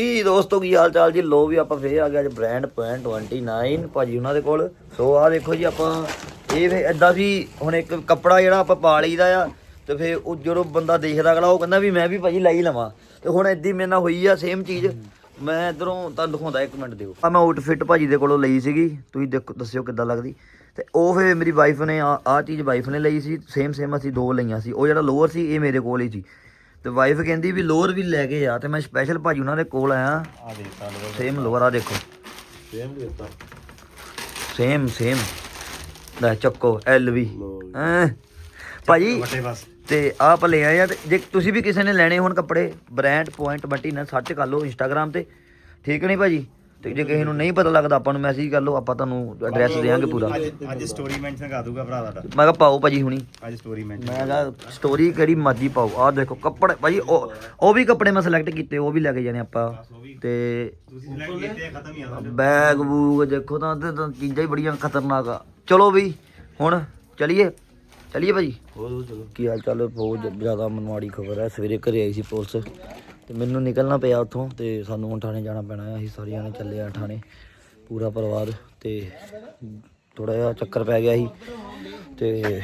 ਜੀ ਦੋਸਤੋ, ਕੀ ਹਾਲ ਚਾਲ ਜੀ? ਲੋ ਵੀ ਆਪਾਂ ਫੇਰ ਆ ਗਿਆ ਅੱਜ ਬ੍ਰਾਂਡ ਪੁਆਇੰਟ 29 ਭਾਜੀ ਉਹਨਾਂ ਦੇ ਕੋਲ। ਸੋ ਆ ਦੇਖੋ ਜੀ ਆਪਾਂ, ਇਹ ਫੇ ਇਦਾਂ ਵੀ ਹੁਣ ਇੱਕ ਕੱਪੜਾ ਜਿਹੜਾ ਆਪਾਂ ਪਾ ਲਈਦਾ ਆ, ਤੇ ਫੇਰ ਉਹ ਜਦੋਂ ਬੰਦਾ ਦੇਖਦਾ ਅਗਲਾ, ਉਹ ਕਹਿੰਦਾ ਵੀ ਮੈਂ ਵੀ ਭਾਜੀ ਲੈ ਹੀ ਲਵਾਂ। ਤੇ ਹੁਣ ਏਦੀ ਮੇਰੇ ਨਾਲ ਹੋਈ ਆ ਸੇਮ ਚੀਜ਼। ਮੈਂ ਇਧਰੋਂ ਤੁਹਾਨੂੰ ਦਿਖਾਉਂਦਾ, ਇੱਕ ਮਿੰਟ ਦਿਓ। ਆ ਮੈਂ ਆਊਟਫਿਟ ਭਾਜੀ ਦੇ ਕੋਲੋਂ ਲਈ ਸੀਗੀ। ਤੁਸੀਂ ਦੇਖੋ, ਦੱਸਿਓ ਕਿੱਦਾਂ ਲੱਗਦੀ। ਤੇ ਉਹ ਫੇ ਮੇਰੀ ਵਾਈਫ ਨੇ ਆ, ਆਹ ਚੀਜ਼ ਵਾਈਫ ਨੇ ਲਈ ਸੀ। ਸੇਮ ਸੇਮ ਅਸੀਂ ਦੋ ਲਈਆਂ ਸੀ। ਉਹ ਜਿਹੜਾ ਲੋਅਰ ਸੀ, ਇਹ ਮੇਰੇ ਕੋਲ ਹੀ ਸੀ। ਤੇ ਵਾਈਫ ਕਹਿੰਦੀ ਵੀ ਲੋਅਰ ਵੀ ਲੈ ਕੇ ਆ ਤੇ ਮੈਂ ਸਪੈਸ਼ਲ ਭਾਜੀ ਉਹਨਾਂ ਦੇ ਕੋਲ ਆਇਆ। ਆ ਦੇ ਸਾਲ ਸੇਮ ਲੋਅਰ ਆ ਦੇਖੋ। ਸੇਮ ਦਿੱਤਾ। ਸੇਮ ਸੇਮ ਲੈ ਚੱਕੋ ਐਲ ਵੀ ਹੈਂ? ਭਾਜੀ ਤੇ ਆਪ ਲੈ ਆਏ ਆ ਤੇ ਜੇ ਤੁਸੀਂ ਵੀ ਕਿਸੇ ਨੇ ਲੈਣੇ ਹੋਣ ਕੱਪੜੇ ਬ੍ਰਾਂਡ ਪੁਆਇੰਟ ਬੱਟੀ ਨਾਲ ਸਰਚ ਕਰ ਲਓ ਇੰਸਟਾਗ੍ਰam ਤੇ। ਠੀਕ ਨਹੀਂ ਭਾਜੀ? ਤੇ ਜੇ ਕਿਸੇ ਨੂੰ ਨਹੀਂ ਪਤਾ ਲੱਗਦਾ ਆਪਾਂ ਨੂੰ ਮੈਸੇਜ ਕਰ ਲਓ ਆਪਾਂ ਤੁਹਾਨੂੰ ਐਡਰੈਸ ਦੇਵਾਂਗੇ ਪੂਰਾ। ਅੱਜ ਅੱਜ ਸਟੋਰੀ ਮੈਂਸ਼ਨ ਕਰ ਦੂਗਾ ਭਰਾ ਤੁਹਾਡਾ। ਮੈਂ ਕਿਹਾ ਪਾਓ ਭਾਜੀ ਹੁਣੀ। ਅੱਜ ਸਟੋਰੀ ਮੈਂਸ਼ਨ ਮੈਂ ਕਿਹਾ ਸਟੋਰੀ ਕਿਹੜੀ ਮਰਜ਼ੀ ਪਾਓ। ਆਹ ਦੇਖੋ ਕੱਪੜੇ ਭਾਜੀ ਉਹ ਉਹ ਵੀ ਕੱਪੜੇ ਮੈਂ ਸਿਲੈਕਟ ਕੀਤੇ ਉਹ ਵੀ ਲੈ ਕੇ ਜਾਣੇ ਆਪਾਂ। ਤੇ ਤੁਸੀਂ ਲੈ ਕੇ ਕੀਤੇ ਖਤਮ ਹੀ ਆ ਤੁਹਾਡੇ। ਬੈਗ ਬੂਗ ਦੇਖੋ ਤਾਂ ਤੇ ਤਾਂ ਚੀਜ਼ਾਂ ਹੀ ਬੜੀਆਂ ਖਤਰਨਾਕ ਆ। ਚਲੋ ਵੀ ਹੁਣ ਚਲਿਏ। ਚਲਿਏ ਭਾਜੀ। ਹੋਰ ਚਲੋ ਕੀ ਹਾਲ ਚਾਲ? ਬਹੁਤ ਜ਼ਿਆਦਾ ਮਨਵਾੜੀ ਖਬਰ ਹੈ ਸਵੇਰੇ ਘਰੇ ਆਈ ਸੀ ਪੁਲਿਸ। ਤੇ ਮੈਨੂੰ ਨਿਕਲਣਾ ਪਿਆ ਉੱਥੋਂ ਤੇ ਸਾਨੂੰ ਹੁਣ ਥਾਣੇ ਜਾਣਾ ਪੈਣਾ ਹੈ ਅਸੀਂ ਸਾਰੇ ਜਾਣੇ ਚੱਲੇ ਆ ਥਾਣੇ, ਪੂਰਾ ਪਰਿਵਾਰ ਤੇ ਥੋੜਾ ਜਿਹਾ ਚੱਕਰ ਪੈ ਗਿਆ ਸੀ ਤੇ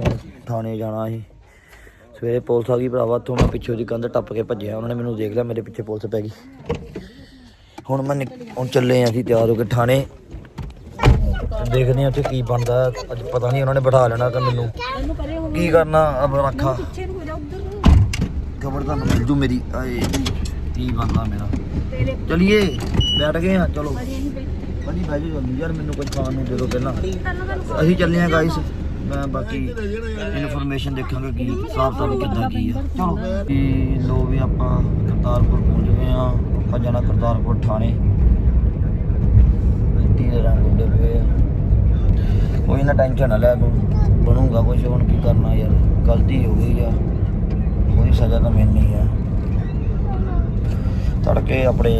ਹੁਣ ਥਾਣੇ ਜਾਣਾ ਸੀ। ਸਵੇਰੇ ਪੁਲਿਸ ਆ ਗਈ ਭਰਾਵਾ, ਉੱਥੋਂ ਮੈਂ ਪਿੱਛੋਂ ਦੀ ਕੰਧ ਟੱਪ ਕੇ ਭੱਜਿਆ, ਉਹਨਾਂ ਨੇ ਮੈਨੂੰ ਦੇਖ ਲਿਆ, ਮੇਰੇ ਪਿੱਛੇ ਪੁਲਿਸ ਪੈ ਗਈ। ਹੁਣ ਮੈਂ ਨਿਕ- ਹੁਣ ਚੱਲੇ ਆ ਅਸੀਂ ਤਿਆਰ ਹੋ ਕੇ ਥਾਣੇ। ਦੇਖਦੇ ਆ ਉੱਥੇ ਕੀ ਬਣਦਾ, ਅੱਜ ਪਤਾ ਨਹੀਂ ਉਹਨਾਂ ਨੇ ਬਿਠਾ ਲੈਣਾ ਕਿ ਮੈਨੂੰ। ਕੀ ਕਰਨਾ, ਅਬ ਰੱਖਾ। ਖਬਰ ਤਾਂ ਮਿਲ ਜੂ ਮੇਰੀ। ਆਏ ਜੀ, ਕੀ ਬਣਦਾ ਮੇਰਾ। ਚਲਿਏ ਬੈਠ ਗਏ ਹਾਂ ਚਲੋ। ਭਾਜੀ ਬਹਿ ਜਾਓ ਜਲਦੀ। ਯਾਰ ਮੈਨੂੰ ਕੁਝ ਖਾਣ ਨੂੰ ਦੇ ਦਿਓ ਪਹਿਲਾਂ। ਅਸੀਂ ਚੱਲੇ ਆ ਗਾਇਸ ਮੈਂ ਬਾਕੀ ਇਨਫੋਰਮੇਸ਼ਨ ਦੇਖਾਂਗਾ ਕੀ ਸਾਫ਼ ਸਾਫ਼ ਕਿੱਦਾਂ ਕੀ ਆ। ਚਲੋ। ਤੇ ਲੋ ਵੀ ਆਪਾਂ ਕਰਤਾਰਪੁਰ ਪਹੁੰਚ ਗਏ ਆ। ਆਪਾਂ ਜਾਣਾ ਕਰਤਾਰਪੁਰ ਥਾਣੇ। ਗੱਡੀ ਦੇ ਰੰਗ ਉੱਡੇ ਪਏ ਕੋਈ ਨਾ ਟੈਨਸ਼ਨ ਨਾ ਲੈ ਤੂੰ ਬਣੂਗਾ ਕੁਝ ਹੁਣ ਕੀ ਕਰਨਾ ਯਾਰ? ਗਲਤੀ ਹੋ ਗਈ ਆ। ਉਹਦੀ ਸਜ਼ਾ ਤਾਂ ਮਿਲਣੀ ਆ। ਤੜਕੇ ਆਪਣੇ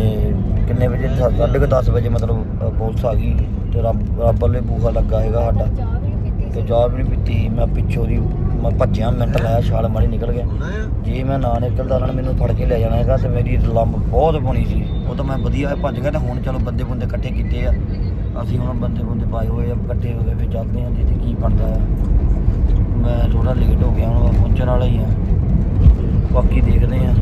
ਕਿੰਨੇ ਵਜੇ ਸਾ- ਸਾਢੇ ਕੁ 10 ਵਜੇ ਮਤਲਬ ਅ, ਪੁਲਿਸ ਆ ਗਈ ਤੇ ਰੱਬ ਰੱਬ ਵੱਲੇ ਬੂਹਾ ਲੱਗਾ ਹੈਗਾ ਸਾਡਾ। ਤੇ ਚਾਹ ਵੀ ਨਹੀਂ ਪੀਤੀ ਮੈਂ ਪਿੱਛੋਂ ਦੀ ਮੈਂ ਭੱਜਿਆ ਮਿੰਟ ਲਾਇਆ ਛਾਲ ਮਾਰੀ ਨਿਕਲ ਗਿਆ। ਜੇ ਮੈਂ ਨਾ ਨਿਕਲਦਾ ਉਹਨਾਂ ਨੇ ਮੈਨੂੰ ਫੜ ਕੇ ਲੈ ਜਾਣਾ ਹੈਗਾ ਤੇ ਮੇਰੀ ਲੰਬ ਬਹੁਤ ਬਣੀ ਸੀ। ਉਹ ਤਾਂ ਮੈਂ ਵਧੀਆ ਭੱਜ ਗਿਆ ਤੇ ਹੁਣ ਚਲੋ ਬੰਦੇ ਬੰਦੇ ਇਕੱਠੇ ਕੀਤੇ ਆ। ਅਸੀਂ ਹੁਣ ਬੰਦੇ ਬੰਦੇ ਪਾਏ ਹੋਏ ਆ ਇਕੱਠੇ ਹੋ ਗਏ ਫਿਰ ਚੱਲਦੇ ਹਾਂ ਜੀ 'ਤੇ ਕੀ ਬਣਦਾ ਆ। ਮੈਂ ਥੋੜਾ ਲੇਟ ਹੋ ਗਿਆ ਹੁਣ ਪਹੁੰਚਣ ਵਾਲਾ ਹੀ ਆ। ਬਾਕੀ ਦੇਖਦੇ ਆ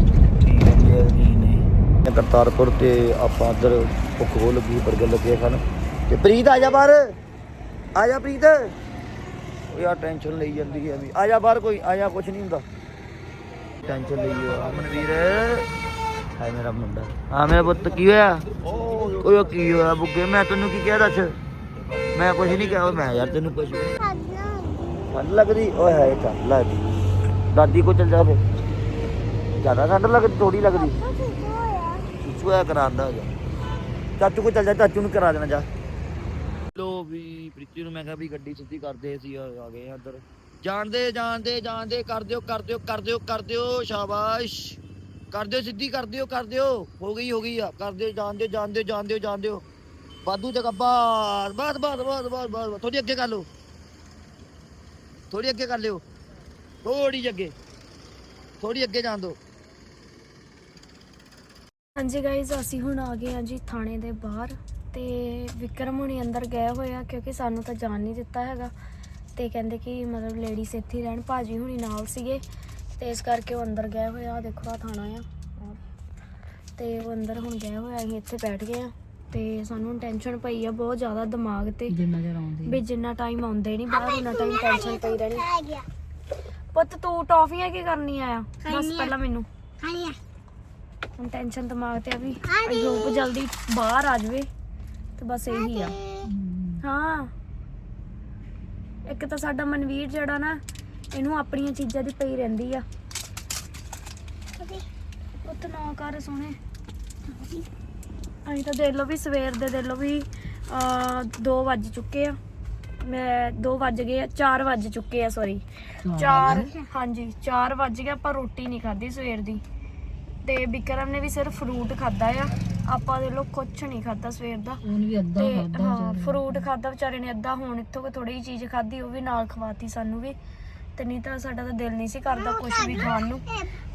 ਕੀ ਕਹਿੰਦੇ ਆ ਕੀ ਨਹੀਂ। ਕਰਤਾਰਪੁਰ ਤੇ ਆਪਾਂ ਇੱਧਰ ਭੁੱਖ ਬਹੁਤ ਲੱਗੀ ਬਰਗਰ ਲੱਗੇ ਖਾਣ। ਤੇ ਪ੍ਰੀਤ ਆ ਜਾ ਬਾਹਰ। ਆ ਜਾ ਪ੍ਰੀਤ। ਉਹ ਯਾਰ ਟੈਨਸ਼ਨ ਲਈ ਜਾਂਦੀ ਹੈ ਵੀ। ਆ ਜਾ ਬਾਹਰ ਕੋਈ ਆ ਜਾ ਕੁਛ ਨਹੀਂ ਹੁੰਦਾ। ਟੈਨਸ਼ਨ ਲਈ ਆ। ਮਨਵੀਰ ਹਾਏ ਮੇਰਾ ਮੁੰਡਾ। ਹਾਂ ਮੇਰਾ ਪੁੱਤ ਕੀ ਹੋਇਆ? ਉਹ ਕੀ ਹੋਇਆ ਬੁੱਗੇ? ਮੈਂ ਤੈਨੂੰ ਕੀ ਕਿਹਾ ਦੱਸ? ਮੈਂ ਕੁਛ ਨਹੀਂ ਕਿਹਾ। ਮੈਂ ਯਾਰ ਤੈਨੂੰ ਕੁਛ ਠੰਡ ਲੱਗਦੀ। ਓਏ ਹਾਏ ਠੰਡ ਲੱਗਦੀ। ਦਾਦੀ ਕੋ ਚਲ ਜਾ ਫੇ ਜ਼ਿਆਦਾ ਠੰਡ ਲੱਗਦੀ। ਥੋੜੀ ਲੱਗਦੀ ਸੁਸੂਆ ਕਰਾਂਦਾ ਜਾ। ਚਾਚੂ ਕੋ ਚਲ ਜਾ ਚਾਚੂ ਨੂੰ ਕਰਾ ਦੇਣਾ ਜਾ। ਲੋ ਵੀ ਪ੍ਰੀਤੀ ਨੂੰ ਮੈਂ ਕਿਹਾ ਵੀ ਗੱਡੀ ਸਿੱਧੀ ਕਰਦੇ ਸੀ ਆ ਆ ਗਏ ਆ ਇੱਧਰ ਜਾਣਦੇ ਜਾਣਦੇ ਜਾਣਦੇ ਕਰ ਦਿਓ ਕਰ ਦਿਓ ਕਰ ਦਿਓ ਕਰ ਦਿਓ ਸ਼ਾਬਾਸ਼। ਕਰ ਦਿਓ ਸਿੱਧੀ ਕਰ ਦਿਓ ਕਰ ਦਿਓ। ਹੋ ਗਈ ਹੋ ਗਈ ਆ। ਕਰ ਦਿਓ ਜਾਣਦੇ ਜਾਣਦੇ ਜਾਣਦੇ ਜਾਣਦੇ। ਬਾਦੂ ਤੇ ਕੱਬਾ ਬਸ ਬਸ ਬਸ ਬਸ ਬਸ ਥੋੜੀ ਅੱਗੇ ਕਰ ਲਓ। ਥੋੜੀ ਅੱਗੇ ਕਰ ਲਿਓ। ਥੋੜੀ ਅੱਗੇ। ਥੋੜੀ ਅੱਗੇ ਜਾਣ ਦਿਓ। ਹਾਂਜੀ ਗਾਇਜ਼ ਅਸੀਂ ਹੁਣ ਆ ਗਏ ਹਾਂ ਜੀ ਥਾਣੇ ਦੇ ਬਾਹਰ ਤੇ ਵਿਕਰਮ ਹੁਣੀ ਅੰਦਰ ਗਏ ਹੋਏ ਆ ਕਿਉਂਕਿ ਸਾਨੂੰ ਤਾਂ ਜਾਣ ਨਹੀਂ ਦਿੱਤਾ ਹੈਗਾ ਤੇ ਕਹਿੰਦੇ ਕਿ ਮਤਲਬ ਲੇਡੀਜ਼ ਇੱਥੇ ਰਹਿਣ ਭਾਜੀ ਹੁਣੀ ਨਾਲ ਸੀਗੇ ਤੇ ਇਸ ਕਰਕੇ ਉਹ ਅੰਦਰ ਗਏ ਹੋਏ ਆ ਦੇਖੋ ਆ ਥਾਣਾ ਆ। ਤੇ ਉਹ ਅੰਦਰ ਹੁਣ ਗਏ ਹੋਏ ਆ ਅਸੀਂ ਇੱਥੇ ਬੈਠ ਗਏ ਆ ਤੇ ਸਾਨੂੰ ਟੈਨਸ਼ਨ ਪਈ ਆ ਬਹੁਤ ਜ਼ਿਆਦਾ ਦਿਮਾਗ ਤੇ ਜਿੰਨਾ ਚਿਰ ਆਉਂਦੇ ਵੀ ਜਿੰਨਾ ਟਾਈਮ ਆਉਂਦੇ ਨਹੀਂ ਬਾਹਰ ਉਹਨਾਂ ਟਾਈਮ ਟੈਨਸ਼ਨ ਪਈ ਰਹਿਣੀ। ਪੁੱਤ ਤੂੰ ਟੌਫੀਆਂ ਕੀ ਕਰਨੀ ਆਇਆ ਬਸ ਪਹਿਲਾਂ ਮੈਨੂੰ। ਹੁਣ ਟੈਨਸ਼ਨ ਦਿਮਾਗ ਤੇ ਆ ਵੀ ਅਯੂਬ ਜਲਦੀ ਬਾਹਰ ਆ ਜਾਵੇ ਤੇ ਬਸ ਇਹੀ ਆ। ਹਾਂ। ਇੱਕ ਤਾਂ ਸਾਡਾ ਮਨਵੀਰ ਜਿਹੜਾ ਨਾ ਇਹਨੂੰ ਆਪਣੀਆਂ ਚੀਜ਼ਾਂ ਦੀ ਪਈ ਰਹਿੰਦੀ ਆ। ਉੱਤ ਨਾ ਕਰ ਸੋਹਣੇ। ਅਸੀਂ ਤਾਂ ਦੇਖ ਲਓ ਵੀ ਸਵੇਰ ਦੇ ਦੇਖ ਲਓ ਵੀ 2 ਵੱਜ ਚੁੱਕੇ ਆ। ਮੈਂ 2 ਵੱਜ ਗਏ ਆ 4 ਵੱਜ ਚੁੱਕੇ ਆ ਸੌਰੀ 4 ਹਾਂਜੀ 4 ਵੱਜ ਗਏ ਆਪਾਂ ਰੋਟੀ ਨਹੀਂ ਖਾਧੀ ਸਵੇਰ ਦੀ। ਤੇ ਵਿਕਰਮ ਨੇ ਵੀ ਸਿਰਫ ਫਰੂਟ ਖਾਦਾ ਆ। ਆਪਾਂ ਦੇ ਲੋ ਕੁਛ ਨਹੀਂ ਖਾਦਾ ਸਵੇਰ ਦਾ। ਉਹਨੇ ਵੀ ਅੱਧਾ ਤੇ ਖਾਦਾ ਹਾਂ ਫਰੂਟ ਖਾਦਾ ਵਿਚਾਰੇ ਨੇ ਅੱਧਾ ਹੁਣ ਇੱਥੋਂ ਕੋ ਥੋੜੀ ਜਿਹੀ ਚੀਜ਼ ਖਾਦੀ ਉਹ ਵੀ ਨਾਲ ਖਵਾਤੀ ਸਾਨੂੰ ਵੀ। ਤੇ ਨਹੀਂ ਤਾਂ ਸਾਡਾ ਤਾਂ ਦਿਲ ਨਹੀਂ ਸੀ ਕਰਦਾ ਕੁਝ ਵੀ ਖਾਣ ਨੂੰ।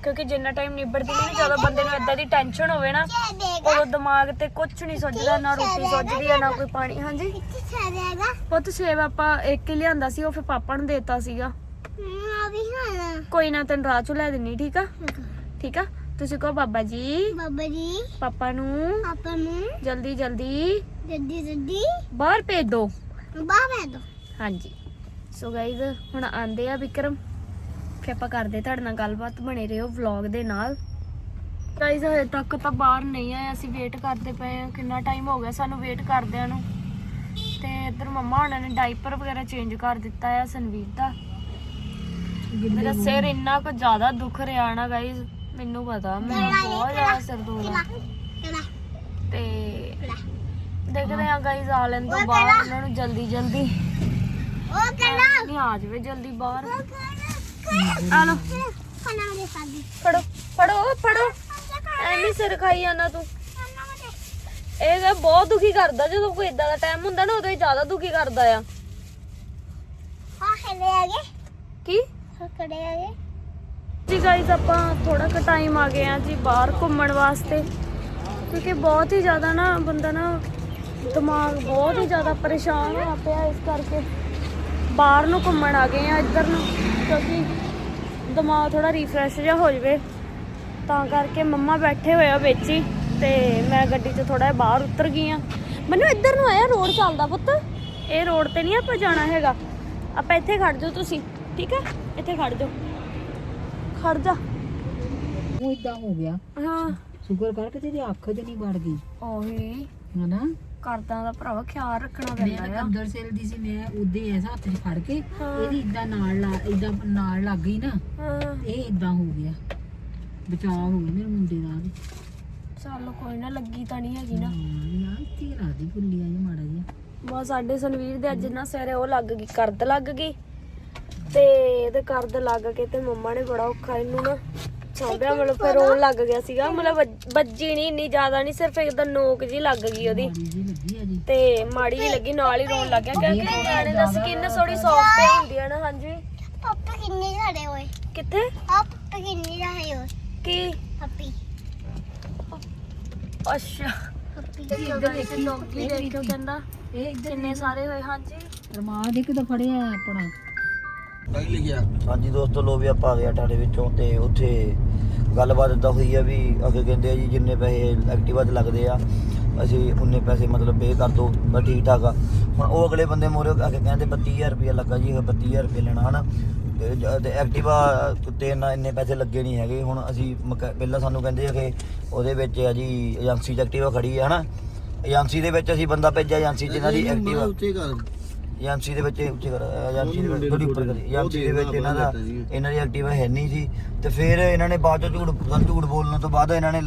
ਕਿਉਂਕਿ ਜਿੰਨਾ ਟਾਈਮ ਨਿਬੜਦੀ ਨਹੀਂ ਜਦੋਂ ਬੰਦੇ ਨੂੰ ਇਦਾਂ ਦੀ ਟੈਨਸ਼ਨ ਹੋਵੇ ਨਾ ਉਦੋਂ ਦਿਮਾਗ ਤੇ ਕੁਝ ਨਹੀਂ ਸੋਚਦਾ ਨਾ ਰੋਟੀ ਸੋਚਦੀ ਆ ਨਾ ਕੋਈ ਪਾਣੀ। ਹਾਂਜੀ? ਪੁੱਤ ਸੇਬ ਆਪਾਂ ਇੱਕ ਹੀ ਲਿਆਂਦਾ ਸੀ ਉਹ ਫਿਰ ਪਾਪਾ ਨੂੰ ਦੇਤਾ ਸੀਗਾ। ਕੋਈ ਨਾ ਤੈਨੂੰ ਰਾਹ ਚੋਂ ਲੈ ਦਿੰਨੀ ਠੀਕ ਆ। ਠੀਕ ਆ? ਤੁਸੀਂ ਕਹੋ ਬਾਬਾ ਜੀ। ਬਾਬਾ ਜੀ। ਪਾਪਾ ਨੂੰ। ਆਪਾਂ ਨੂੰ। ਜਲਦੀ ਜਲਦੀ। ਜੱਦੀ ਜੱਦੀ ਬਾਹਰ ਭੇਜ ਦਿਓ ਬਾਹਰ ਦੋ। ਹਾਂਜੀ। ਸੋ ਗਾਇਜ਼ ਹੁਣ ਆਂਦੇ ਆ ਵਿਕਰਮ। ਫਿਰ ਆਪਾਂ ਕਰਦੇ ਤੁਹਾਡੇ ਨਾਲ ਗੱਲਬਾਤ ਬਣੇ ਰਹੋ ਵਲੌਗ ਦੇ ਨਾਲ। ਗਾਇਜ਼ ਹਜੇ ਤੱਕ ਤਾਂ ਬਾਹਰ ਨਹੀਂ ਆਏ ਅਸੀਂ ਵੇਟ ਕਰਦੇ ਪਏ ਆ ਕਿੰਨਾ ਟਾਈਮ ਹੋ ਗਿਆ ਸਾਨੂੰ ਵੇਟ ਕਰਦਿਆਂ ਨੂੰ। ਤੇ ਇੱਧਰ ਮੰਮਾ ਉਹਨਾਂ ਨੇ ਡਾਈਪਰ ਵਗੈਰਾ ਚੇਂਜ ਕਰ ਦਿੱਤਾ ਆ ਸੰਵੀਰ ਦਾ। ਮੇਰਾ ਸਿਰ ਇੰਨਾ ਕੁ ਜ਼ਿਆਦਾ ਦੁਖ ਰਿਹਾ ਨਾ ਗਾਇਜ਼ ਮੈਨੂੰ ਪਤਾ ਮੈਨੂੰ ਬਹੁਤ ਜ਼ਿਆਦਾ ਸਿਰ ਚਲਾ ਤੇ ਦੇਖਦੇ ਆ ਗਾਇਜ਼ ਆ ਲੈਣ ਤੋਂ ਬਾਅਦ ਉਹਨਾਂ ਨੂੰ ਜਲਦੀ ਜਲਦੀ। ਉਹ ਕਰਨਾ ਨਹੀਂ ਆ ਜਾਵੇ ਜਲਦੀ ਬਾਹਰ। ਆ ਲੋ ਫੜੋ ਫੜੋ ਫੜੋ ਐਵੇਂ ਸਿਰ ਖਾਈ ਜਾਂਦਾ ਤੂੰ। ਇਹ ਤਾਂ ਬਹੁਤ ਦੁਖੀ ਕਰਦਾ ਜਦੋਂ ਕੋਈ ਇਦਾਂ ਦਾ ਟਾਈਮ ਹੁੰਦਾ ਨਾ ਉਦੋਂ ਹੀ ਜ਼ਿਆਦਾ ਦੁਖੀ ਕਰਦਾ ਆ। ਹਾਂ ਖੜੇ ਆ ਗਏ ਕੀ ਖੜੇ ਆ ਗਏ ਜੀ ਗਾਇਜ਼ ਆਪਾਂ ਥੋੜਾ ਕੁ ਟਾਈਮ ਆ ਗਏ ਆ ਜੀ ਬਾਹਰ ਘੁੰਮਣ ਵਾਸਤੇ। ਕਿਉਂਕਿ ਬਹੁਤ ਹੀ ਜ਼ਿਆਦਾ ਨਾ ਬੰਦਾ ਨਾ ਦਿਮਾਗ ਬਹੁਤ ਹੀ ਜ਼ਿਆਦਾ ਪਰੇਸ਼ਾਨ ਹੋਇਆ ਪਿਆ ਇਸ ਕਰਕੇ। ਬਾਹਰ ਨੂੰ ਘੁੰਮਣ ਆ ਗਏ ਆ ਇੱਧਰ ਨੂੰ, ਕਿਉਂਕਿ ਦਿਮਾਗ ਥੋੜਾ ਰੀਫਰੈਸ਼ ਜਿਹਾ ਹੋ ਜਾਵੇ। ਤਾਂ ਕਰਕੇ ਮੰਮਾ ਬੈਠੇ ਹੋਏ ਆ ਵਿੱਚ ਹੀ, ਤੇ ਮੈਂ ਗੱਡੀ 'ਚ ਥੋੜਾ ਜਿਹਾ ਬਾਹਰ ਉਤਰ ਗਈ ਆ। ਮੈਨੂੰ ਇੱਧਰ ਨੂੰ ਆਇਆ ਰੋਡ ਚੱਲਦਾ ਪੁੱਤ। ਇਹ ਰੋਡ ਤੇ ਨਹੀਂ ਆਪਾਂ ਜਾਣਾ ਹੈਗਾ। ਆਪਾਂ ਇੱਥੇ ਖੜ ਜਾਓ ਤੁਸੀਂ, ਠੀਕ ਹੈ? ਇੱਥੇ ਖੜ ਜਾਓ। ਖੜ ਜਾ। ਉਹ ਇਦਾਂ ਹੋ ਗਿਆ। ਹਾਂ। ਸ਼ੁਕਰ ਕਰ ਕਿ ਤੇਰੀ ਅੱਖ ਤੇ ਨਹੀਂ ਵੜ ਗਈ। ਉਹੀ। ਹਨਾ? ਕਰਦਾ ਦਾ ਭਰਾਵਾ ਖਿਆਲ ਰੱਖਣਾ ਮੈਂ ਪੈਂਦਾ ਤਾਂ ਆ। ਕੰਦਰ ਸੇਲ ਦੀ ਸੀ ਮੈਂ ਉਹਦੇ ਐਸਾ ਹੱਥ 'ਚ ਫੜ ਕੇ ਹਾਂ। ਇਹਦੀ ਇਦਾਂ ਨਾਲ ਲਾ ਇਦਾਂ ਨਾਲ ਲੱਗ ਗਈ ਨਾ। ਹਾਂ। ਇਹ ਇਦਾਂ ਹੋ ਗਿਆ। ਬਚਾਅ ਹੋ ਗਿਆ ਮੇਰੇ ਮੁੰਡੇ ਦਾ ਵੀ। ਚੱਲ ਕੋਈ ਨਾ ਲੱਗੀ ਤਾਂ ਨਹੀਂ ਹੈਗੀ ਨਾ। ਹਾਂ ਯਾਰ ਤੇਰਾ ਦੀ ਭੁੱਲੀ ਆ ਜੀ ਮਾੜਾ ਜਿਹਾ। ਬਸ ਸਾਡੇ ਸੰਵੀਰ ਦੇ ਅੱਜ ਨਾ ਸਵੇਰੇ ਉਹ ਲੱਗ ਗਈ ਕਰਦ ਲੱਗ ਗਈ। ਤੇ ਇਹਦੇ ਕਰਦ ਲੱਗ ਕੇ ਤੇ ਮੰਮਾ ਨੇ ਬੜਾ ਔਖਾ ਇਹਨੂੰ ਨਾ ਸਾਂਭਿਆ ਮਤਲਬ ਫਿਰ ਰੋਣ ਲੱਗ ਗਿਆ ਸੀਗਾ ਮਤਲਬ ਵੱਜ- ਵੱਜੀ ਨਹੀਂ ਇੰਨੀ ਜ਼ਿਆਦਾ ਨਹੀਂ ਸਿਰਫ ਇੱਕਦਮ ਨੋਕ ਜੀ ਲੱਗ ਗਈ ਉਹਦੀ। ਤੇ ਮਾੜੀ ਜਿਹੀ ਲੱਗੀ ਨਾਲ ਹੀ ਰੋਣ ਲੱਗ ਗਿਆ ਕਿਉਂਕਿ ਨਿਆਣੇ ਦਾ ਸਕਿਨ ਥੋੜੀ ਸੌਫਟ ਹੁੰਦੀ ਆ ਨਾ ਹਾਂਜੀ। ਪਾਪਾ ਕਿੰਨੇ ਖੜੇ ਹੋਏ? ਕਿੱਥੇ? ਆ ਪਾਪਾ ਕਿੰਨੇ ਰਹੇ ਹੋਏ? ਕੀ? ਪੱਪੀ। ਅੱਛਾ। ਪੱਪੀ। ਕਹਿੰਦਾ ਇਹ ਇੱਧਰ ਕਿੰਨੇ ਸਾਰੇ ਹੋਏ ਹਾਂਜੀ? ਰਮਾਦ ਇੱਕ ਤਾਂ ਫੜਿਆ ਆਪਣਾ। ਹਾਂਜੀ ਦੋਸਤੋ ਲੋ ਵੀ ਆਪਾਂ ਆ ਗਏ ਅਟਾੜੇ ਵਿੱਚੋਂ ਤੇ ਉੱਥੇ ਗੱਲਬਾਤ ਇਦਾਂ ਹੋਈ ਆ ਵੀ ਅੱਗੇ ਕਹਿੰਦੇ ਆ ਜੀ ਜਿੰਨੇ ਪੈਸੇ ਐਕਟਿਵਾ ਤੇ ਲੱਗਦੇ ਆ ਅਸੀਂ ਉਨੇ ਪੈਸੇ ਮਤਲਬ ਪੇ ਕਰ ਦੋ ਬਸ ਠੀਕ ਠਾਕ ਆ। ਹੁਣ ਉਹ ਅਗਲੇ ਬੰਦੇ ਮੋਰੇ ਆ ਕੇ ਕਹਿੰਦੇ 32000 ਰੁਪਏ ਲੱਗਾ ਜੀ 32000 ਰੁਪਏ ਲੈਣਾ ਹਨਾ? ਤੇ ਤੇ ਐਕਟਿਵਾ ਤੇ ਇੰਨਾ ਇੰਨੇ ਪੈਸੇ ਲੱਗੇ ਨਹੀਂ ਹੈਗੇ ਹੁਣ ਅਸੀਂ ਪਹਿਲਾਂ ਸਾਨੂੰ ਕਹਿੰਦੇ ਆ ਕਿ ਉਹਦੇ ਵਿੱਚ ਆ ਜੀ ਏਜੰਸੀ 'ਚ ਐਕਟਿਵਾ ਖੜੀ ਹੈ ਹਨਾ? ਏਜੰਸੀ ਦੇ ਵਿੱਚ ਅਸੀਂ ਬੰਦਾ ਭੇਜਿਆ ਏਜੰਸੀ 'ਚ ਇਹਨਾਂ ਦੀ ਐਕਟਿਵਾ ਏਜੰਸੀ ਦੇ ਵਿੱਚ ਉੱਚੇ ਕਰ ਏਜੰਸੀ ਦੇ ਵਿੱਚ ਥੋੜੀ ਉੱਪਰ ਕਰੀ। ਏਜੰਸੀ ਦੇ ਵਿੱਚ ਇਹਨਾਂ ਦਾ ਇਹਨਾਂ ਦੀ ਐਕਟਿਵਾ ਹੈ ਨਹੀਂ ਸੀ ਤੇ ਫਿਰ ਇਹਨਾਂ ਨੇ ਬਾਅਦ ਚੋਂ ਝੂਠ ਝੂਠ ਬੋਲਣ ਤੋਂ ਬਾਅਦ ਇਹਨਾਂ ਨੇ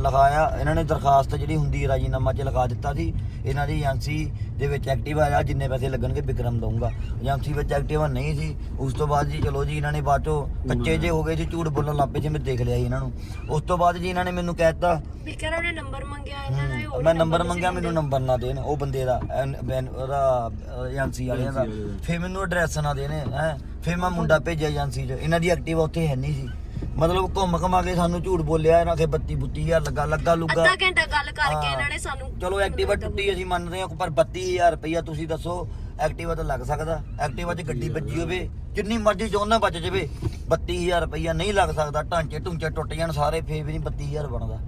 ਲਿਖਾਇਆ ਇਹਨਾਂ ਨੇ ਦਰਖਾਸਤ ਜਿਹੜੀ ਹੁੰਦੀ ਰਾਜੀਨਾਮਾ 'ਚ ਲਿਖਾ ਦਿੱਤਾ ਸੀ। ਇਹਨਾਂ ਦੀ ਏਜੰਸੀ ਦੇ ਵਿੱਚ ਐਕਟਿਵਾ ਆ ਜਿੰਨੇ ਪੈਸੇ ਲੱਗਣਗੇ ਵਿਕਰਮ ਦਊਂਗਾ। ਏਜੰਸੀ ਵਿੱਚ ਐਕਟਿਵਾ ਨਹੀਂ ਸੀ ਉਸ ਤੋਂ ਬਾਅਦ ਜੀ ਚਲੋ ਜੀ ਇਹਨਾਂ ਨੇ ਬਾਅਦ ਚੋਂ ਕੱਚੇ ਜੇ ਹੋ ਗਏ ਜੀ ਝੂਠ ਬੋਲਣ ਲੱਗ ਪਏ ਜੀ ਮੈਂ ਦੇਖ ਲਿਆ ਸੀ ਇਹਨਾਂ ਨੂੰ। ਉਸ ਤੋਂ ਬਾਅਦ ਜੀ ਇਹਨਾਂ ਨੇ ਮੈਨੂੰ ਕਹਿਤਾ ਵਿਕਰਮ ਨੇ ਨੰਬਰ ਮੰਗਿਆ ਇਹਨਾਂ ਨੇ ਉਹ ਮੈਂ ਨੰਬਰ ਮੰਗਿਆ ਮੈਨੂੰ ਨੰਬਰ ਨਾ ਦੇਣ ਉਹ ਬੰਦੇ ਦਾ ਐਨ- ਬੈਨ- ਉਹਦਾ ਏਜੰਸੀ ਵਾਲਿਆਂ ਦਾ। ਫਿਰ ਮੈਨੂੰ ਐਡਰੈਸ ਨਾ ਦੇਣ ਹੈ। ਫਿਰ ਮੈਂ ਮੁੰਡਾ ਭੇਜਿਆ ਏਜੰਸੀ 'ਚ ਇਹਨਾਂ ਦੀ ਐਕਟਿਵਾ ਉੱਥੇ ਹੈ ਨਹੀਂ ਸੀ। ਮਤਲਬ ਘੁੰਮ ਘਮਾ ਕੇ ਸਾਨੂੰ ਝੂਠ ਬੋਲਿਆ ਇਹਨਾਂ ਕੇ 32 32000 ਲੱਗਾ ਲੱਗਾ ਲੁੱਗਾ। ਅੱਧਾ ਘੰਟਾ ਗੱਲ ਕਰਕੇ ਹਾਂ। ਇਹਨਾਂ ਨੇ ਸਾਨੂੰ ਚਲੋ ਐਕਟਿਵਾ ਟੁੱਟੀ ਅਸੀਂ ਮੰਨਦੇ ਹਾਂ ਪਰ 32000 ਰੁਪਈਆ ਤੁਸੀਂ ਦੱਸੋ ਐਕਟਿਵਾ ਤਾਂ ਲੱਗ ਸਕਦਾ। ਐਕਟਿਵਾ 'ਚ ਗੱਡੀ ਵੱਜੀ ਹੋਵੇ ਜਿੰਨੀ ਮਰਜ਼ੀ ਚੋਨਾ ਬਚ ਜਾਵੇ 32000 ਰੁਪਈਆ ਨਹੀਂ ਲੱਗ ਸਕਦਾ ਢਾਂਚੇ ਢੁੰਚੇ ਟੁੱਟ ਜਾਣ ਸਾਰੇ ਫੇਰ ਵੀ ਨਹੀਂ 32000 ਬਣਦਾ।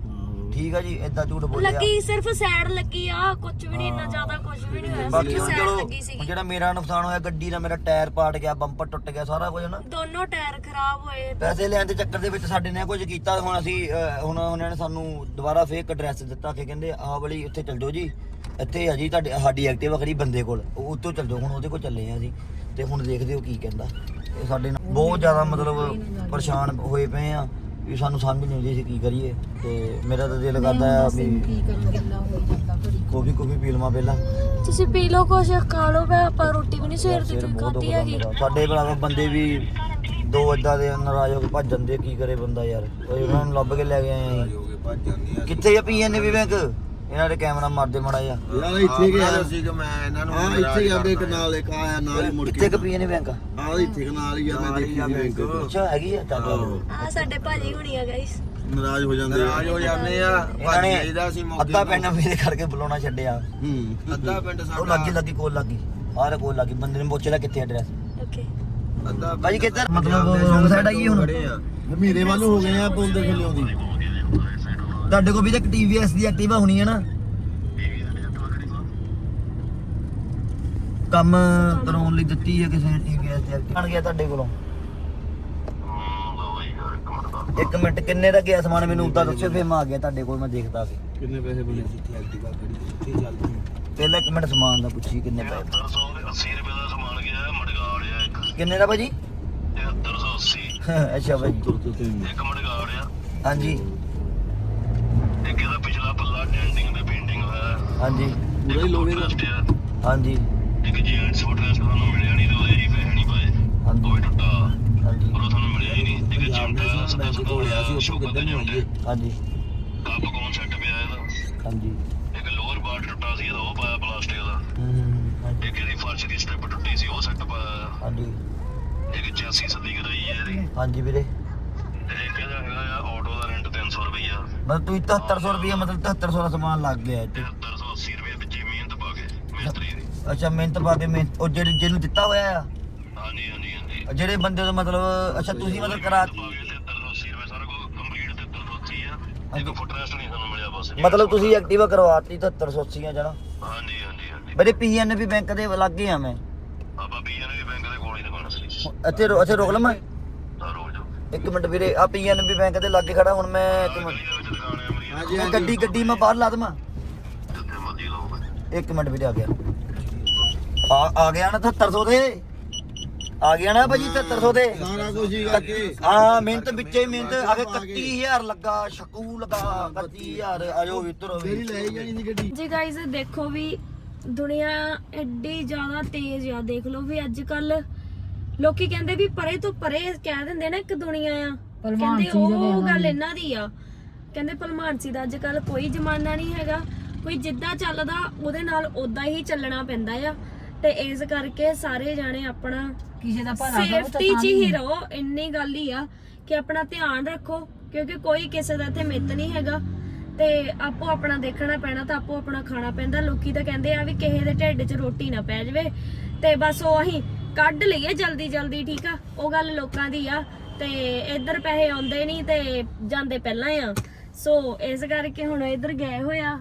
ਠੀਕ ਆ ਜੀ ਏਦਾਂ ਝੂਠ ਬੋਲਿਆ। ਲੱਗੀ ਸਿਰਫ ਸਾਈਡ ਲੱਗੀ ਆ ਕੁਝ ਵੀ ਨਹੀਂ ਇੰਨਾ ਜ਼ਿਆਦਾ ਕੁਝ ਵੀ ਨਹੀਂ ਹੋਇਆ। ਬਾਕੀ ਸਿਰਫ ਹੁਣ ਸਾਈਡ ਲੱਗੀ ਸੀਗੀ। ਜਿਹੜਾ ਮੇਰਾ ਨੁਕਸਾਨ ਹੋਇਆ ਗੱਡੀ ਦਾ ਮੇਰਾ ਟਾਇਰ ਪਾੜ ਗਿਆ ਬੰਪਰ ਟੁੱਟ ਗਿਆ ਸਾਰਾ ਕੁਝ ਨਾ। ਦੋਨੋਂ ਟਾਇਰ ਖਰਾਬ ਹੋਏ। ਪੈਸੇ ਲੈਣ ਦੇ ਚੱਕਰ ਦੇ ਵਿੱਚ ਸਾਡੇ ਨੇ ਕੁਝ ਕੀਤਾ ਹੁਣ ਅਸੀਂ ਅਹ, ਹੁਣ ਉਹਨਾਂ ਨੇ ਸਾਨੂੰ ਦੁਬਾਰਾ ਫੇਕ ਐਡਰੈਸ ਦਿੱਤਾ ਕਿ ਕਹਿੰਦੇ ਆਹ ਵਾਲੀ ਉੱਥੇ ਚੱਲ ਜਾਓ ਜੀ। ਇੱਥੇ ਆ ਜੀ ਤੁਹਾਡੀ ਸਾਡੀ ਐਕਟਿਵਾ ਖੜੀ ਬੰਦੇ ਕੋਲ। ਉਹ ਉੱਤੋਂ ਚੱਲ ਜਾਓ ਹੁਣ ਉਹਦੇ ਕੋਲ ਚੱਲੇ ਆ ਅਸੀਂ। ਤੇ ਹੁਣ ਦੇਖਦੇ ਹੋ ਕੀ ਕਹਿੰਦਾ। ਇਹ ਸਾਡੇ ਨਾਲ ਬਹੁਤ ਜ਼ਿਆਦਾ ਮਤਲਬ ਪਰੇਸ਼ਾਨ ਹੋਏ ਪਏ ਆ। ਵੀ ਸਾਨੂੰ ਸਮਝ ਨਹੀਂ ਆਉਂਦੀ ਸੀ ਕੀ ਕਰੀਏ ਤੇ ਮੇਰਾ ਤਾਂ ਦਿਲ ਕਰਦਾ ਆ ਵੀ ਕੀ ਕਰਨ ਗੱਲਾਂ ਹੋਈ ਜਾਂਦਾ ਘੜੀ ਕੋਫੀ ਕੋਫੀ ਪੀ ਲਵਾਂ ਪਹਿਲਾਂ। ਤੁਸੀਂ ਪੀ ਲਓ ਕੁਝ ਖਾ ਲਓ ਮੈਂ ਆਪਾਂ ਰੋਟੀ ਵੀ ਨਹੀਂ ਸਵੇਰ ਦੀ ਸਿਰ ਕੋਈ ਬਹੁਤ ਖਾਧੀ ਦੁਖਦਾ ਹੈਗੀ। ਮੇਰਾ। ਸਾਡੇ ਭਰਾਵਾ ਬੰਦੇ ਵੀ ਦੋ ਏਦਾਂ ਦੇ ਨਾਰਾਜ਼ ਹੋ ਕੇ ਭੱਜ ਜਾਂਦੇ ਕੀ ਕਰੇ ਬੰਦਾ ਯਾਰ। ਕੋਈ ਉਹਨਾਂ ਨੂੰ ਲੱਭ ਕੇ ਲੈ ਕੇ ਆਏ ਕਿੱਥੇ ਆ ਪੀਐਨਬੀ ਬੈਂਕ? ਇਹਨਾਂ ਦੇ ਕੈਮਰਾ ਮਾਰਦੇ ਮੜਾ ਜਾ ਯਾਰ ਇੱਥੇ ਗਿਆ ਸੀ ਕਿ ਮੈਂ ਇਹਨਾਂ ਨੂੰ ਹਾਂ ਇੱਥੇ ਜਾਂਦੇ ਇੱਕ ਨਾਲ ਇੱਕ ਆਇਆ ਨਾਲ ਹੀ ਮੁੜ ਕੇ ਕੁ ਪੀਏ ਨੇ ਬੈਂਕ ਆਹ ਇੱਥੇ ਨਾਲ ਹੀ ਆ ਮੈਂ ਦੇਖੀ ਸੀ ਬੈਂਕ। ਅੱਛਾ ਹੈਗੀ ਆ ਚੱਲ ਆ ਸਾਡੇ ਭਾਜੀ ਹੁਣੀ ਆ ਗਾਇਸ ਨਾਰਾਜ਼ ਹੋ ਜਾਂਦੇ ਨਾਰਾਜ਼ ਹੋ ਜਾਂਦੇ ਆ। ਇਹਨਾਂ ਨੇ ਅੱਧਾ ਪਿੰਡ ਮੇਰੇ ਕਰਕੇ ਬੁਲਾਉਣਾ ਛੱਡਿਆ। ਹੂੰ। ਅੱਧਾ ਪਿੰਡ ਉਹ ਲੱਗੀ ਲੱਗੀ ਕੋਲ ਲੱਗੀ। ਆਹ ਕੋਲ ਲੱਗੀ। ਬੰਦੇ ਨੇ ਪੁੱਛ ਲਿਆ ਕਿੱਥੇ ਐਡਰੈਸ ਓਕੇ ਅੱਧਾ ਭਾਜੀ ਕਿੱਧਰ? ਮਤਲਬ ਰੋਂਗ ਸਾਈਡ ਹੈਗੀ ਹੁਣ? ਮੇਰੇ ਵੱਲ ਹੋ ਗਏ ਆ ਪੁੱਲ ਦੇ ਥੱਲੇ ਆਉਂਦੀ। ਤੁਹਾਡੇ ਕੋਲ ਵੀ ਤਾਂ ਟੀਵੀਐਸ ਦੀ ਐਕਟਿਵਾ ਹੋਣੀ ਹੈ ਨਾ। ਕੰਮ ਕਰਾਉਣ ਲਈ ਦਿੱਤੀ ਹੈ ਕਿਸੇ ਨੇ ਟੀਵੀਐਸ ਦੀ ਐਕਟਿਵਾ ਬਣ ਗਿਆ ਤੁਹਾਡੇ ਕੋਲੋਂ? ਇੱਕ ਮਿੰਟ ਕਿੰਨੇ ਦਾ ਗਿਆ ਸਮਾਨ ਮੈਨੂੰ ਉਦਾਂ ਦੱਸਿਓ ਫੇਰ ਮੈਂ ਆ ਗਿਆ ਤੁਹਾਡੇ ਕੋਲ ਮੈਂ ਦੇਖਦਾ ਸੀ। ਕਿੰਨੇ ਪੈਸੇ ਬਣੇ ਸੀ ਇੱਥੇ ਐਕਟਿਵਾ ਖੜੀ ਇੱਥੇ ਚੱਲਦੀ ਪਹਿਲਾਂ ਇੱਕ ਮਿੰਟ ਸਮਾਨ ਦਾ ਪੁੱਛੀ ਕਿੰਨੇ ਪੈਸੇ 80 ਰੁਪਏ ਦਾ ਸਮਾਨ ਗਿਆ ਮੜਗਾੜ ਆ ਇੱਕ। ਕਿੰਨੇ ਦਾ ਭਾਜੀ 7380 ਅੱਛਾ ਤੇ ਇੱਕ ਮੜਗਾੜ ਆ। ਹਾਂਜੀ। ਇੱਕ ਇਹਦਾ ਪਿਛਲਾ ਪੱਲਾ ਡੈਂਟਿੰਗ ਤੇ ਪੇਂਟਿੰਗ ਹੋਇਆ ਹਾਂਜੀ ਪੂਰਾ ਹੀ ਲੋਹੇ ਦਾ। ਟਰਸਟ ਆ। ਹਾਂਜੀ। ਇੱਕ ਜੈਂਟਸ ਫੁੱਟਰੈਸਟ ਤੁਹਾਨੂੰ ਮਿਲਿਆ ਨਹੀਂ ਤੇ ਉਹਦੇ ਹੀ ਪੈਸੇ ਨਹੀਂ ਪਾਏ। ਹਾਂਜੀ। ਉਹ ਵੀ ਟੁੱਟਾ। ਹਾਂਜੀ। ਪਰ ਉਹ ਤੁਹਾਨੂੰ ਮਿਲਿਆ ਹੀ ਨਹੀਂ। ਚਿਮਟਾ ਨੈਸ਼ਨਲ ਸਦਾ ਸਦਾ ਹੋਇਆ ਸੀ ਉੱਥੋਂ ਸ਼ੂਗਰ ਕਿੱਦਾਂ ਦਾ ਚਿਮਟਾ। ਹਾਂਜੀ। ਕੱਪ ਕੌਣ ਸੈੱਟ ਪਿਆ ਇਹਦਾ? ਹਾਂਜੀ। ਇੱਕ ਲੋਅਰ ਬਾਰ ਟੁੱਟਾ ਸੀ ਇਹਦਾ ਉਹ ਪਾਇਆ ਪਲਾਸਟਿਕ ਦਾ। ਹਮ, ਹਾਂਜੀ। ਇੱਕ ਇਹਦੀ ਫਰਸ਼ ਦੀ ਸਟੈਪ ਟੁੱਟੀ ਸੀ ਉਹ ਸੈੱਟ ਪਾਇਆ। ਹਾਂਜੀ। ਇੱਕ ਚੈਸੀ ਸੱਦੀ ਕਰਾਈ ਹੈ ਇਹਦੀ। ਹਾਂਜੀ ਵੀਰੇ। 7700 ਮਤਲਬ ਤੁਸੀਂ 7700 ਰੁਪਇਆ ਮਤਲਬ 7700 ਦਾ ਸਮਾਨ ਲੱਗ ਗਿਆ ਇੱਥੇ। 7780 ਰੁਪਏ ਵਿੱਚ ਮਿਹਨਤ ਪਾ ਕੇ ਮਿਸਤਰੀ ਦੀ ਅੱਛਾ ਮਿਹਨਤ ਪਾ ਕੇ ਮਿਹਨਤ ਉਹ ਜਿਹੜੇ ਜਿਹਨੂੰ ਦਿੱਤਾ ਹੋਇਆ ਆ? ਜਿਹੜੇ ਬੰਦੇ ਤੋਂ ਮਤਲਬ ਅੱਛਾ ਤੁਸੀਂ ਮਤਲਬ ਕਰਾ 7780 ਮਤਲਬ ਤੁਸੀਂ ਐਕਟਿਵਾ ਕਰਵਾਤੀ 7780 ਜਣਾ? ਹਾਂਜੀ ਹਾਂਜੀ ਹਾਂਜੀ। ਪੀਐਨਬੀ ਬੈਂਕ ਦੇ ਲਾਗੇ ਆ ਮੈਂ। ਆਪਾਂ ਪੀਐਨਬੀ ਬੈਂਕ ਦੇ ਕੋਲ ਹੀ ਦੁਕਾਨ ਅਸਲੀ ਇੱਥੇ ਇੱਥੇ ਰੋਕ ਲਵਾਂ ਇੱਕ ਮਿੰਟ ਵੀਰੇ ਆ ਪੀਐਨਬੀ ਬੈਂਕ ਦੇ ਲਾਗੇ ਖੜਾ ਹੁਣ ਮੈਂ ਇੱਕ ਮਿੰਟ। ਹਾਂਜੀ ਮੈਂ ਗੱਡੀ ਗੱਡੀ ਮੈਂ ਬਾਹਰ ਲਾ ਦਵਾਂ। ਇੱਕ ਮਿੰਟ ਵੀਰੇ ਆ ਗਿਆ। ਆ ਆ ਗਿਆ ਨਾ 7300 ਦੇ। ਆ ਗਿਆ ਨਾ ਭਾਜੀ 7300 ਦੇ। ਸਾਰਾ ਕੁਝ ਹੀ ਕਰਕੇ ਹਾਂ ਮਿਹਨਤ ਵਿੱਚੇ ਮਿਹਨਤ ਅਗੇ 31000 ਲੱਗਾ ਸ਼ਕੂ ਲੱਗਾ 31000 ਆਜੋ ਵਿਤਰੋ ਤੇਰੀ ਲੈ ਜਾਣੀ ਸੀ ਗੱਡੀ। ਜੀ ਗਾਇਜ਼ ਦੇਖੋ ਵੀ ਦੁਨੀਆ ਐਡੀ ਜ਼ਿਆਦਾ ਤੇਜ਼ ਆ ਦੇਖ ਲਓ ਵੀ ਅੱਜ ਕੱਲ ਲੋਕੀ ਕਹਿੰਦੇ ਵੀ ਪਰੇ ਤੋਂ ਪਰੇ ਕਹਿ ਦਿੰਦੇ ਨਾ ਇੱਕ ਦੁਨੀਆ ਆ। ਕਹਿੰਦੇ ਉਹ ਗੱਲ ਇਹਨਾਂ ਦੀ ਆ। ਕਹਿੰਦੇ ਭਲਮਾਨਸੀ ਦਾ ਅੱਜ ਕੱਲ ਕੋਈ ਜ਼ਮਾਨਾ ਨਹੀਂ ਹੈਗਾ। ਕੋਈ ਜਿੱਦਾਂ ਚੱਲਦਾ ਉਹਦੇ ਨਾਲ ਉਦਾਂ ਹੀ ਚੱਲਣਾ ਪੈਂਦਾ ਆ। ਤੇ ਇਸ ਕਰਕੇ ਸਾਰੇ ਜਾਣੇ ਆਪਣਾ ਕਿਸੇ ਦਾ ਭਲਾ ਕਰੋ ਤਾਂ ਸੇਫਟੀ 'ਚ ਹੀ ਰਹੋ ਇੰਨੀ ਗੱਲ ਹੀ ਆ ਕਿ ਆਪਣਾ ਧਿਆਨ ਰੱਖੋ ਕਿਉਂਕਿ ਕੋਈ ਕਿਸੇ ਦਾ ਇੱਥੇ ਮਿੱਤ ਨਹੀਂ ਹੈਗਾ। ਤੇ ਆਪੋ ਆਪਣਾ ਦੇਖਣਾ ਪੈਣਾ ਤਾਂ ਆਪੋ ਆਪਣਾ ਖਾਣਾ ਪੈਂਦਾ। ਲੋਕੀ ਤਾਂ ਕਹਿੰਦੇ ਆ ਵੀ ਕਿਸੇ ਦੇ ਢਿੱਡ 'ਚ ਰੋਟੀ ਨਾ ਪੈ ਜਾਵੇ। ਤੇ ਬਸ ਉਹ ਅਸੀਂ ਕੱਢ ਲਈਏ ਜਲਦੀ ਜਲਦੀ ਠੀਕ ਆ? ਉਹ ਗੱਲ ਲੋਕਾਂ ਦੀ ਆ ਤੇ ਇੱਧਰ ਪੈਸੇ ਆਉਂਦੇ ਨਹੀਂ ਤੇ ਜਾਂਦੇ ਪਹਿਲਾਂ ਆ। ਸੋ ਇਸ ਕਰਕੇ ਹੁਣ ਇੱਧਰ ਗਏ ਹੋਇਆ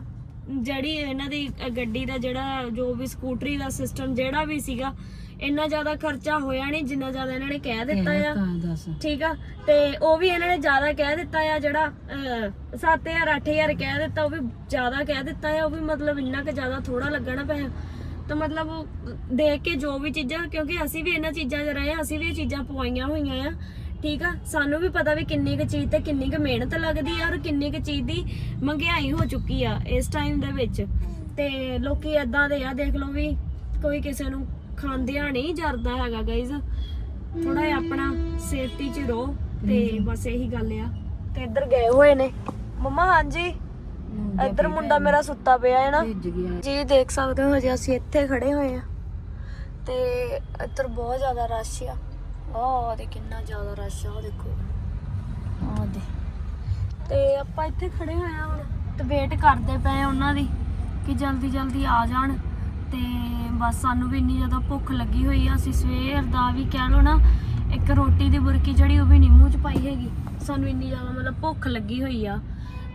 ਜਿਹੜੀ ਇਹਨਾਂ ਦੀ ਗੱਡੀ ਦਾ ਜਿਹੜਾ ਜੋ ਵੀ ਸਕੂਟਰੀ ਦਾ ਸਿਸਟਮ ਜਿਹੜਾ ਵੀ ਸੀਗਾ ਇੰਨਾ ਜ਼ਿਆਦਾ ਖਰਚਾ ਹੋਇਆ ਨਹੀਂ ਜਿੰਨਾ ਜ਼ਿਆਦਾ ਇਹਨਾਂ ਨੇ ਕਹਿ ਦਿੱਤਾ ਆ। ਠੀਕ ਆ? ਤੇ ਉਹ ਵੀ ਇਹਨਾਂ ਨੇ ਜ਼ਿਆਦਾ ਕਹਿ ਦਿੱਤਾ ਆ ਜਿਹੜਾ 7000 8000 ਕਹਿ ਦਿੱਤਾ ਉਹ ਵੀ ਜ਼ਿਆਦਾ ਕਹਿ ਦਿੱਤਾ ਆ ਉਹ ਵੀ ਮਤਲਬ ਇੰਨਾ ਕੁ ਜ਼ਿਆਦਾ ਥੋੜਾ ਲੱਗਣਾ ਪਿਆ। ਤਾਂ ਮਤਲਬ ਦੇਖ ਕੇ ਜੋ ਵੀ ਚੀਜ਼ਾਂ ਕਿਉਂਕਿ ਅਸੀਂ ਵੀ ਇਹਨਾਂ ਚੀਜ਼ਾਂ 'ਚ ਰਹੇ ਆ ਅਸੀਂ ਵੀ ਇਹ ਚੀਜ਼ਾਂ ਪਵਾਈਆਂ ਹੋਈਆਂ ਆ ਠੀਕ ਆ? ਸਾਨੂੰ ਵੀ ਪਤਾ ਵੀ ਕਿੰਨੀ ਕੁ ਚੀਜ਼ ਤੇ ਕਿੰਨੀ ਕੁ ਮਿਹਨਤ ਲੱਗਦੀ ਆ ਔਰ ਕਿੰਨੀ ਕੁ ਚੀਜ਼ ਦੀ ਮਹਿੰਗਾਈ ਹੋ ਚੁੱਕੀ ਆ ਇਸ ਟਾਈਮ ਦੇ ਵਿੱਚ। ਤੇ ਲੋਕੀ ਏਦਾਂ ਦੇ ਆ ਦੇਖ ਲਓ ਵੀ ਕੋਈ ਕਿਸੇ ਨੂੰ ਖਾਂਦਿਆਂ ਨਹੀਂ ਜਰਦਾ ਹੈਗਾ ਗਾਇਜ਼ ਥੋੜਾ ਜਿਹਾ ਆਪਣਾ ਸੇਫਟੀ 'ਚ ਰਹੋ ਤੇ ਬਸ ਇਹੀ ਗੱਲ ਆ। ਤੇ ਇੱਧਰ ਗਏ ਹੋਏ ਨੇ। ਮੰਮਾ ਹਾਂਜੀ? ਇੱਧਰ ਮੁੰਡਾ ਮੇਰਾ ਸੁੱਤਾ ਪਿਆ ਹੈ ਨਾ। ਜੀ ਦੇਖ ਸਕਦੇ ਹੋ ਹਜੇ ਅਸੀਂ ਇੱਥੇ ਖੜੇ ਹੋਏ ਆ ਤੇ ਇੱਧਰ ਬਹੁਤ ਜ਼ਿਆਦਾ ਰਸ਼ ਆ। ਆਹ ਦੇ ਕਿੰਨਾ ਜ਼ਿਆਦਾ ਰਸ਼ ਆ ਦੇਖੋ। ਆਹ ਦੇ ਤੇ ਆਪਾਂ ਇੱਥੇ ਖੜੇ ਹੋਏ ਆ ਹੁਣ। ਤੇ ਵੇਟ ਕਰਦੇ ਪਏ ਆ ਉਹਨਾਂ ਦੀ ਕਿ ਜਲਦੀ ਜਲਦੀ ਆ ਜਾਣ। ਤੇ ਬਸ ਸਾਨੂੰ ਵੀ ਇੰਨੀ ਜ਼ਿਆਦਾ ਭੁੱਖ ਲੱਗੀ ਹੋਈ ਆ। ਅਸੀਂ ਸਵੇਰ ਦਾ ਵੀ ਕਹਿ ਲਓ ਨਾ ਇੱਕ ਰੋਟੀ ਦੀ ਬੁਰਕੀ ਜਿਹੜੀ ਉਹ ਵੀ ਨਹੀਂ ਮੂੰਹ 'ਚ ਪਾਈ ਹੈਗੀ। ਸਾਨੂੰ ਇੰਨੀ ਜ਼ਿਆਦਾ ਮਤਲਬ ਭੁੱਖ ਲੱਗੀ ਹੋਈ ਆ।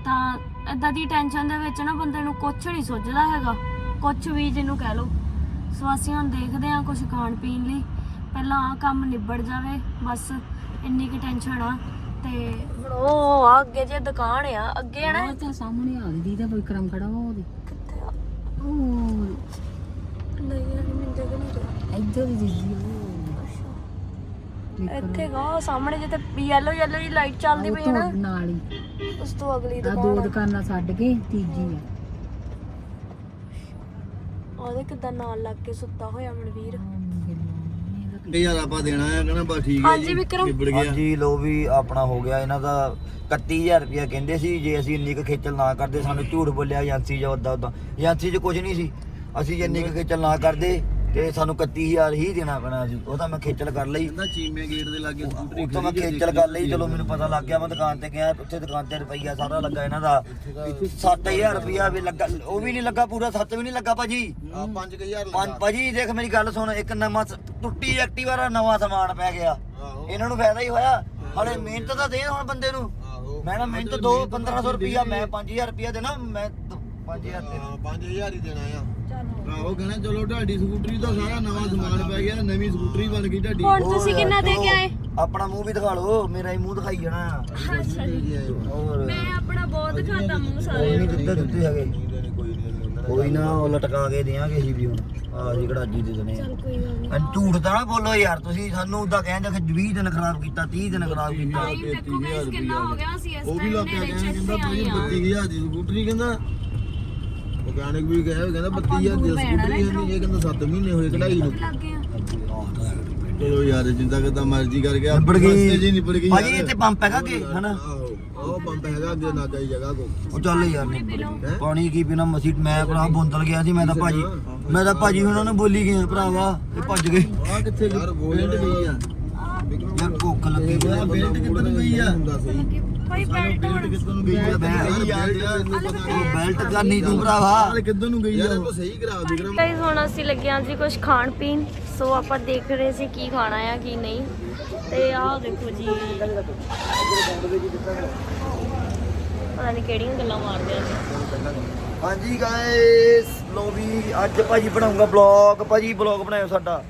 ਤਾਂ ਏਦਾਂ ਦੀ ਟੈਨਸ਼ਨ ਦੇ ਵਿੱਚ ਨਾ ਬੰਦੇ ਨੂੰ ਕੁਝ ਨਹੀਂ ਸੁੱਝਦਾ ਹੈਗਾ। ਕੁਝ ਵੀ ਜਿਹਨੂੰ ਕਹਿ ਲਓ। ਸੋ ਅਸੀਂ ਹੁਣ ਦੇਖਦੇ ਆ ਕੁਝ ਖਾਣ ਪੀਣ ਲਈ। ਪਹਿਲਾਂ ਆ ਕੰਮ ਨਿਬੜ ਜਾਵੇ। ਬਸ ਇੰਨੀ ਕੀ ਟੈਨਸ਼ਨ ਆ। ਤੇ ਹੁਣ ਉਹ ਆ ਅੱਗੇ ਜੇ ਦੁਕਾਨ ਆ ਅੱਗੇ ਨਾ ਉਹ ਤਾਂ ਸਾਹਮਣੇ ਆ ਗਈ ਦਾ ਵਿਕਰਮ ਖੜਾ ਵਾ ਉਹਦੇ। ਕਿੱਥੇ ਆ? ਉਹ ਨਹੀਂ ਨਹੀਂ ਮੈਨੂੰ ਦੇਖ ਨਹੀਂ ਇੱਧਰ ਹੀ ਦਿਸਦੀ ਉਹ ਇੱਥੇ ਗਾ ਸਾਹਮਣੇ ਜਿੱਥੇ ਯੈਲੋ ਯੈਲੋ ਦੀ ਲਾਈਟ ਚੱਲਦੀ ਪਈ ਹੈ ਨਾ ਨਾਲ ਹੀ। ਉਸ ਤੋਂ ਅਗਲੀ ਆ ਦੋ ਦੁਕਾਨ ਆ। ਦੁਕਾਨਾਂ ਛੱਡ ਕੇ ਤੀਜੀ ਆ। ਉਹਦੇ ਕਿਦਾਂ ਨਾਲ ਲੱਗ ਕੇ ਸੁੱਤਾ ਹੋਇਆ ਮਨਵੀਰ ਹਜ਼ਾਰ ਆਪਾਂ ਦੇਣਾ ਆ ਕਹਿੰਦਾ ਬਸ ਠੀਕ ਹੈ ਹਾਂਜੀ ਵਿਕਰਮ। ਨਿਬੜ ਗਿਆ। ਹਾਂਜੀ ਲੋ ਵੀ ਆਪਣਾ ਹੋ ਗਿਆ ਇਹਨਾਂ ਦਾ 31000 ਰੁਪਇਆ ਕਹਿੰਦੇ ਸੀ ਜੇ ਅਸੀਂ ਇੰਨੀ ਕੁ ਖੇਚਲ ਨਾ ਕਰਦੇ ਸਾਨੂੰ ਝੂਠ ਬੋਲਿਆ ਏਜੰਸੀ ਜਾਂ ਉਦਾਂ ਉਦਾਂ ਏਜੰਸੀ 'ਚ ਕੁਝ ਨਹੀਂ ਸੀ। ਅਸੀਂ ਜੇ ਇੰਨੀ ਕੁ ਖੇਚਲ ਨਾ ਕਰਦੇ ਤੇ ਸਾਨੂੰ 31000 ਹੀ ਦੇਣਾ ਪੈਣਾ ਸੀ ਉਹ ਤਾਂ ਮੈਂ ਖੇਚਲ ਕਰ ਲਈ। ਕਹਿੰਦਾ ਚੀਮੇ ਗੇਟ ਦੇ ਲਾਗੇ ਸਕੂਟਰੀ ਉੱਥੋਂ ਮੈਂ ਖੇਚਲ ਕਰ ਲਈ। ਚਲੋ ਮੈਨੂੰ ਪਤਾ ਲੱਗ ਗਿਆ ਮੈਂ ਦੁਕਾਨ ਤੇ ਗਿਆ ਉੱਥੇ ਦੁਕਾਨ ਤੇ ਰੁਪਈਆ ਸਾਰਾ ਲੱਗਾ ਇਹਨਾਂ ਦਾ। 7000 ਰੁਪਈਆ ਵੀ ਲੱਗਾ। ਉਹ ਵੀ ਨਹੀਂ ਲੱਗਾ ਪੂਰਾ 7 ਵੀ ਨਹੀਂ ਲੱਗਾ ਭਾਜੀ। ਆ 5000 ਪੰਜ ਭਾਜੀ ਦੇਖ ਮੇਰੀ ਗੱਲ ਸੁਣ ਇੱਕ ਨਵਾਂ ਟੁੱਟੀ ਐਕਟਿਵਾ ਦਾ ਨਵਾਂ ਸਮਾਨ ਪੈ ਗਿਆ। ਇਹਨਾਂ ਨੂੰ ਫਾਇਦਾ ਹੀ ਹੋਇਆ। ਹਲੇ ਮਿਹਨਤ ਤਾਂ ਦੇ ਹੁਣ ਬੰਦੇ ਨੂੰ। ਮੈਂ ਨਾ ਮਿਹਨਤ ਦੋ 1500 ਰੁਪਈਆ ਮੈਂ 5000 ਰੁਪਈਆ ਦੇਣਾ ਮੈਂ 5000 ਦੇ ਹਾਂ 5000 ਹੀ ਦੇਣਾ ਆ। ਆਹੋ ਕਹਿੰਦਾ ਚਲੋ ਢਾਡੀ ਸਕੂਟਰੀ ਦਾ ਸਾਰਾ ਨਵਾਂ ਸਮਾਨ ਪੈ ਗਿਆ ਨਵੀਂ ਸਕੂਟਰੀ ਬਣ ਗਈ ਢਾਡੀ। ਹੁਣ ਤੁਸੀਂ ਕਿੰਨਾ ਦੇ ਕੇ ਆਏ? ਆਪਣਾ ਮੂੰਹ ਵੀ ਦਿਖਾ ਲਓ ਮੇਰਾ ਹੀ ਮੂੰਹ ਦਿਖਾਈ ਜਾਣਾ। ਅੱਛਾ ਜੀ। ਹੋਰ। ਮੈਂ ਆਪਣਾ ਬਹੁਤ ਖਾਦਾ ਮੂੰਹ ਕੋਈ ਸਾਰੇ ਨਹੀਂ ਦਿੱਤੇ ਦਿੱਤੇ ਹੈਗੇ। ਕੋਈ ਨਹੀਂ ਕੋਈ ਨਾ ਉਹ ਲਟਕਾ ਕੇ ਦੇਾਂਗੇ ਅਸੀਂ ਵੀ ਹੁਣ। ਆ ਜੀ ਕੜਾਜੀ ਦੇ ਦਨੇ ਚਲ ਕੋਈ ਗੱਲ ਨਹੀਂ। ਆ ਝੂਠ ਤਾਂ ਨਾ ਬੋਲੋ ਯਾਰ ਤੁਸੀਂ ਸਾਨੂੰ ਉਦਾਂ ਕਹਿੰਦੇ ਕਿ 20 ਦਿਨ ਖਰਾਬ ਕੀਤਾ 30 ਦਿਨ ਖਰਾਬ ਕੀਤਾ। ਟਾਈਮ ਦੇਖੋ ਗਾਇਸ ਕਿੰਨਾ ਹੋ ਗਿਆ ਸੀ ਇਸ ਉਹ ਵੀ ਟਾਈਮ ਲੱਗ ਦੇ ਗਿਆ ਵਿੱਚ ਕਹਿੰਦਾ ਇੱਥੇ ਭਾਈ ਆਏ ਆ 32000 ਦੀ ਸਕੂਟਰੀ ਕਹਿੰਦਾ ਮਕੈਨਿਕ ਵੀ ਗਿਆ ਕਹਿੰਦਾ 32000 ਦੀ ਸਕੂਟਰੀ ਨਹੀਂ ਇਹ ਕਹਿੰਦਾ 7 ਮਹੀਨੇ ਹੋਏ ਕਢਾਈ ਨੂੰ। ਲੱਗ ਚਲੋ ਯਾਰ ਜਿੰਦਾ ਕਿਤਾ ਮਰਜ਼ੀ ਕਰ ਗਿਆ ਨਿਬੜ ਗਈ। ਜੀ ਨਿਬੜ ਗਈ ਭਾਜੀ ਇੱਥੇ ਪੰਪ ਹੈਗਾ ਕਿ ਹਨਾ? ਉਹ ਪੰਪ ਹੈਗਾ ਅੱਗੇ ਨਾ ਚਾਹੀ ਜਗ੍ਹਾ ਕੋ। ਉਹ ਚੱਲ ਯਾਰ। ਪਾਣੀ ਕੀ ਪੀਣਾ ਮਸੀ ਮੈਂ ਭਰਾ ਬੋਤਲ ਗਿਆ ਸੀ ਮੈਂ ਤਾਂ ਭਾਜੀ ਮੈਂ ਤਾਂ ਭਾਜੀ ਉਹਨਾਂ ਨੂੰ ਬੋਲੀ ਗਿਆ ਭਰਾਵਾ ਇਹ ਭੱਜ ਗਏ। ਆ ਕਿੱਥੇ ਯਾਰ ਬੋਲਟ ਗਈ ਆ। ਯਾਰ ਭੁੱਖ ਲੱਗੀ ਆ। ਬੈਲਟ ਕਿੱਧਰ ਨੂੰ ਗਈ ਆ? ਹੁੰਦਾ ਸਹੀ ਭਾਈ ਬੈਲਟ ਹੁਣ। ਕਿੱਧਰ ਨੂੰ ਗਈ ਆ? ਬੈਲਟ ਉਹ ਬੈਲਟ ਕਰਨੀ ਤੂੰ ਭਰਾਵਾ ਨਾਲ ਕਿੱਧਰ ਨੂੰ ਗਈ ਆ? ਉਹ ਸਹੀ ਕਰਾ ਵਿਕਰਮ ਗਾਇਸ ਹੁਣ ਅਸੀਂ ਲੱਗੇ ਹਾਂ ਜੀ ਕੁਝ ਖਾਣ ਪੀਣ। ਸੋ ਆਪਾਂ ਦੇਖ ਰਹੇ ਸੀ ਕੀ ਖਾਣਾ ਆ ਕੀ ਨਹੀਂ। ਤੇ ਆਹ ਦੇਖੋ ਜੀ। ਪਤਾ ਨਹੀਂ ਕਿਹੜੀਆਂ ਗੱਲਾਂ ਮਾਰਦੇ ਆ ਜੀ। ਹਾਂਜੀ ਗਾਇਸ ਲੋ ਵੀ ਅੱਜ ਭਾਜੀ ਬਣਾਉਂਗਾ ਵਲੌਗ ਭਾਜੀ ਵਲੌਗ ਬਣਾਇਓ ਸਾਡਾ।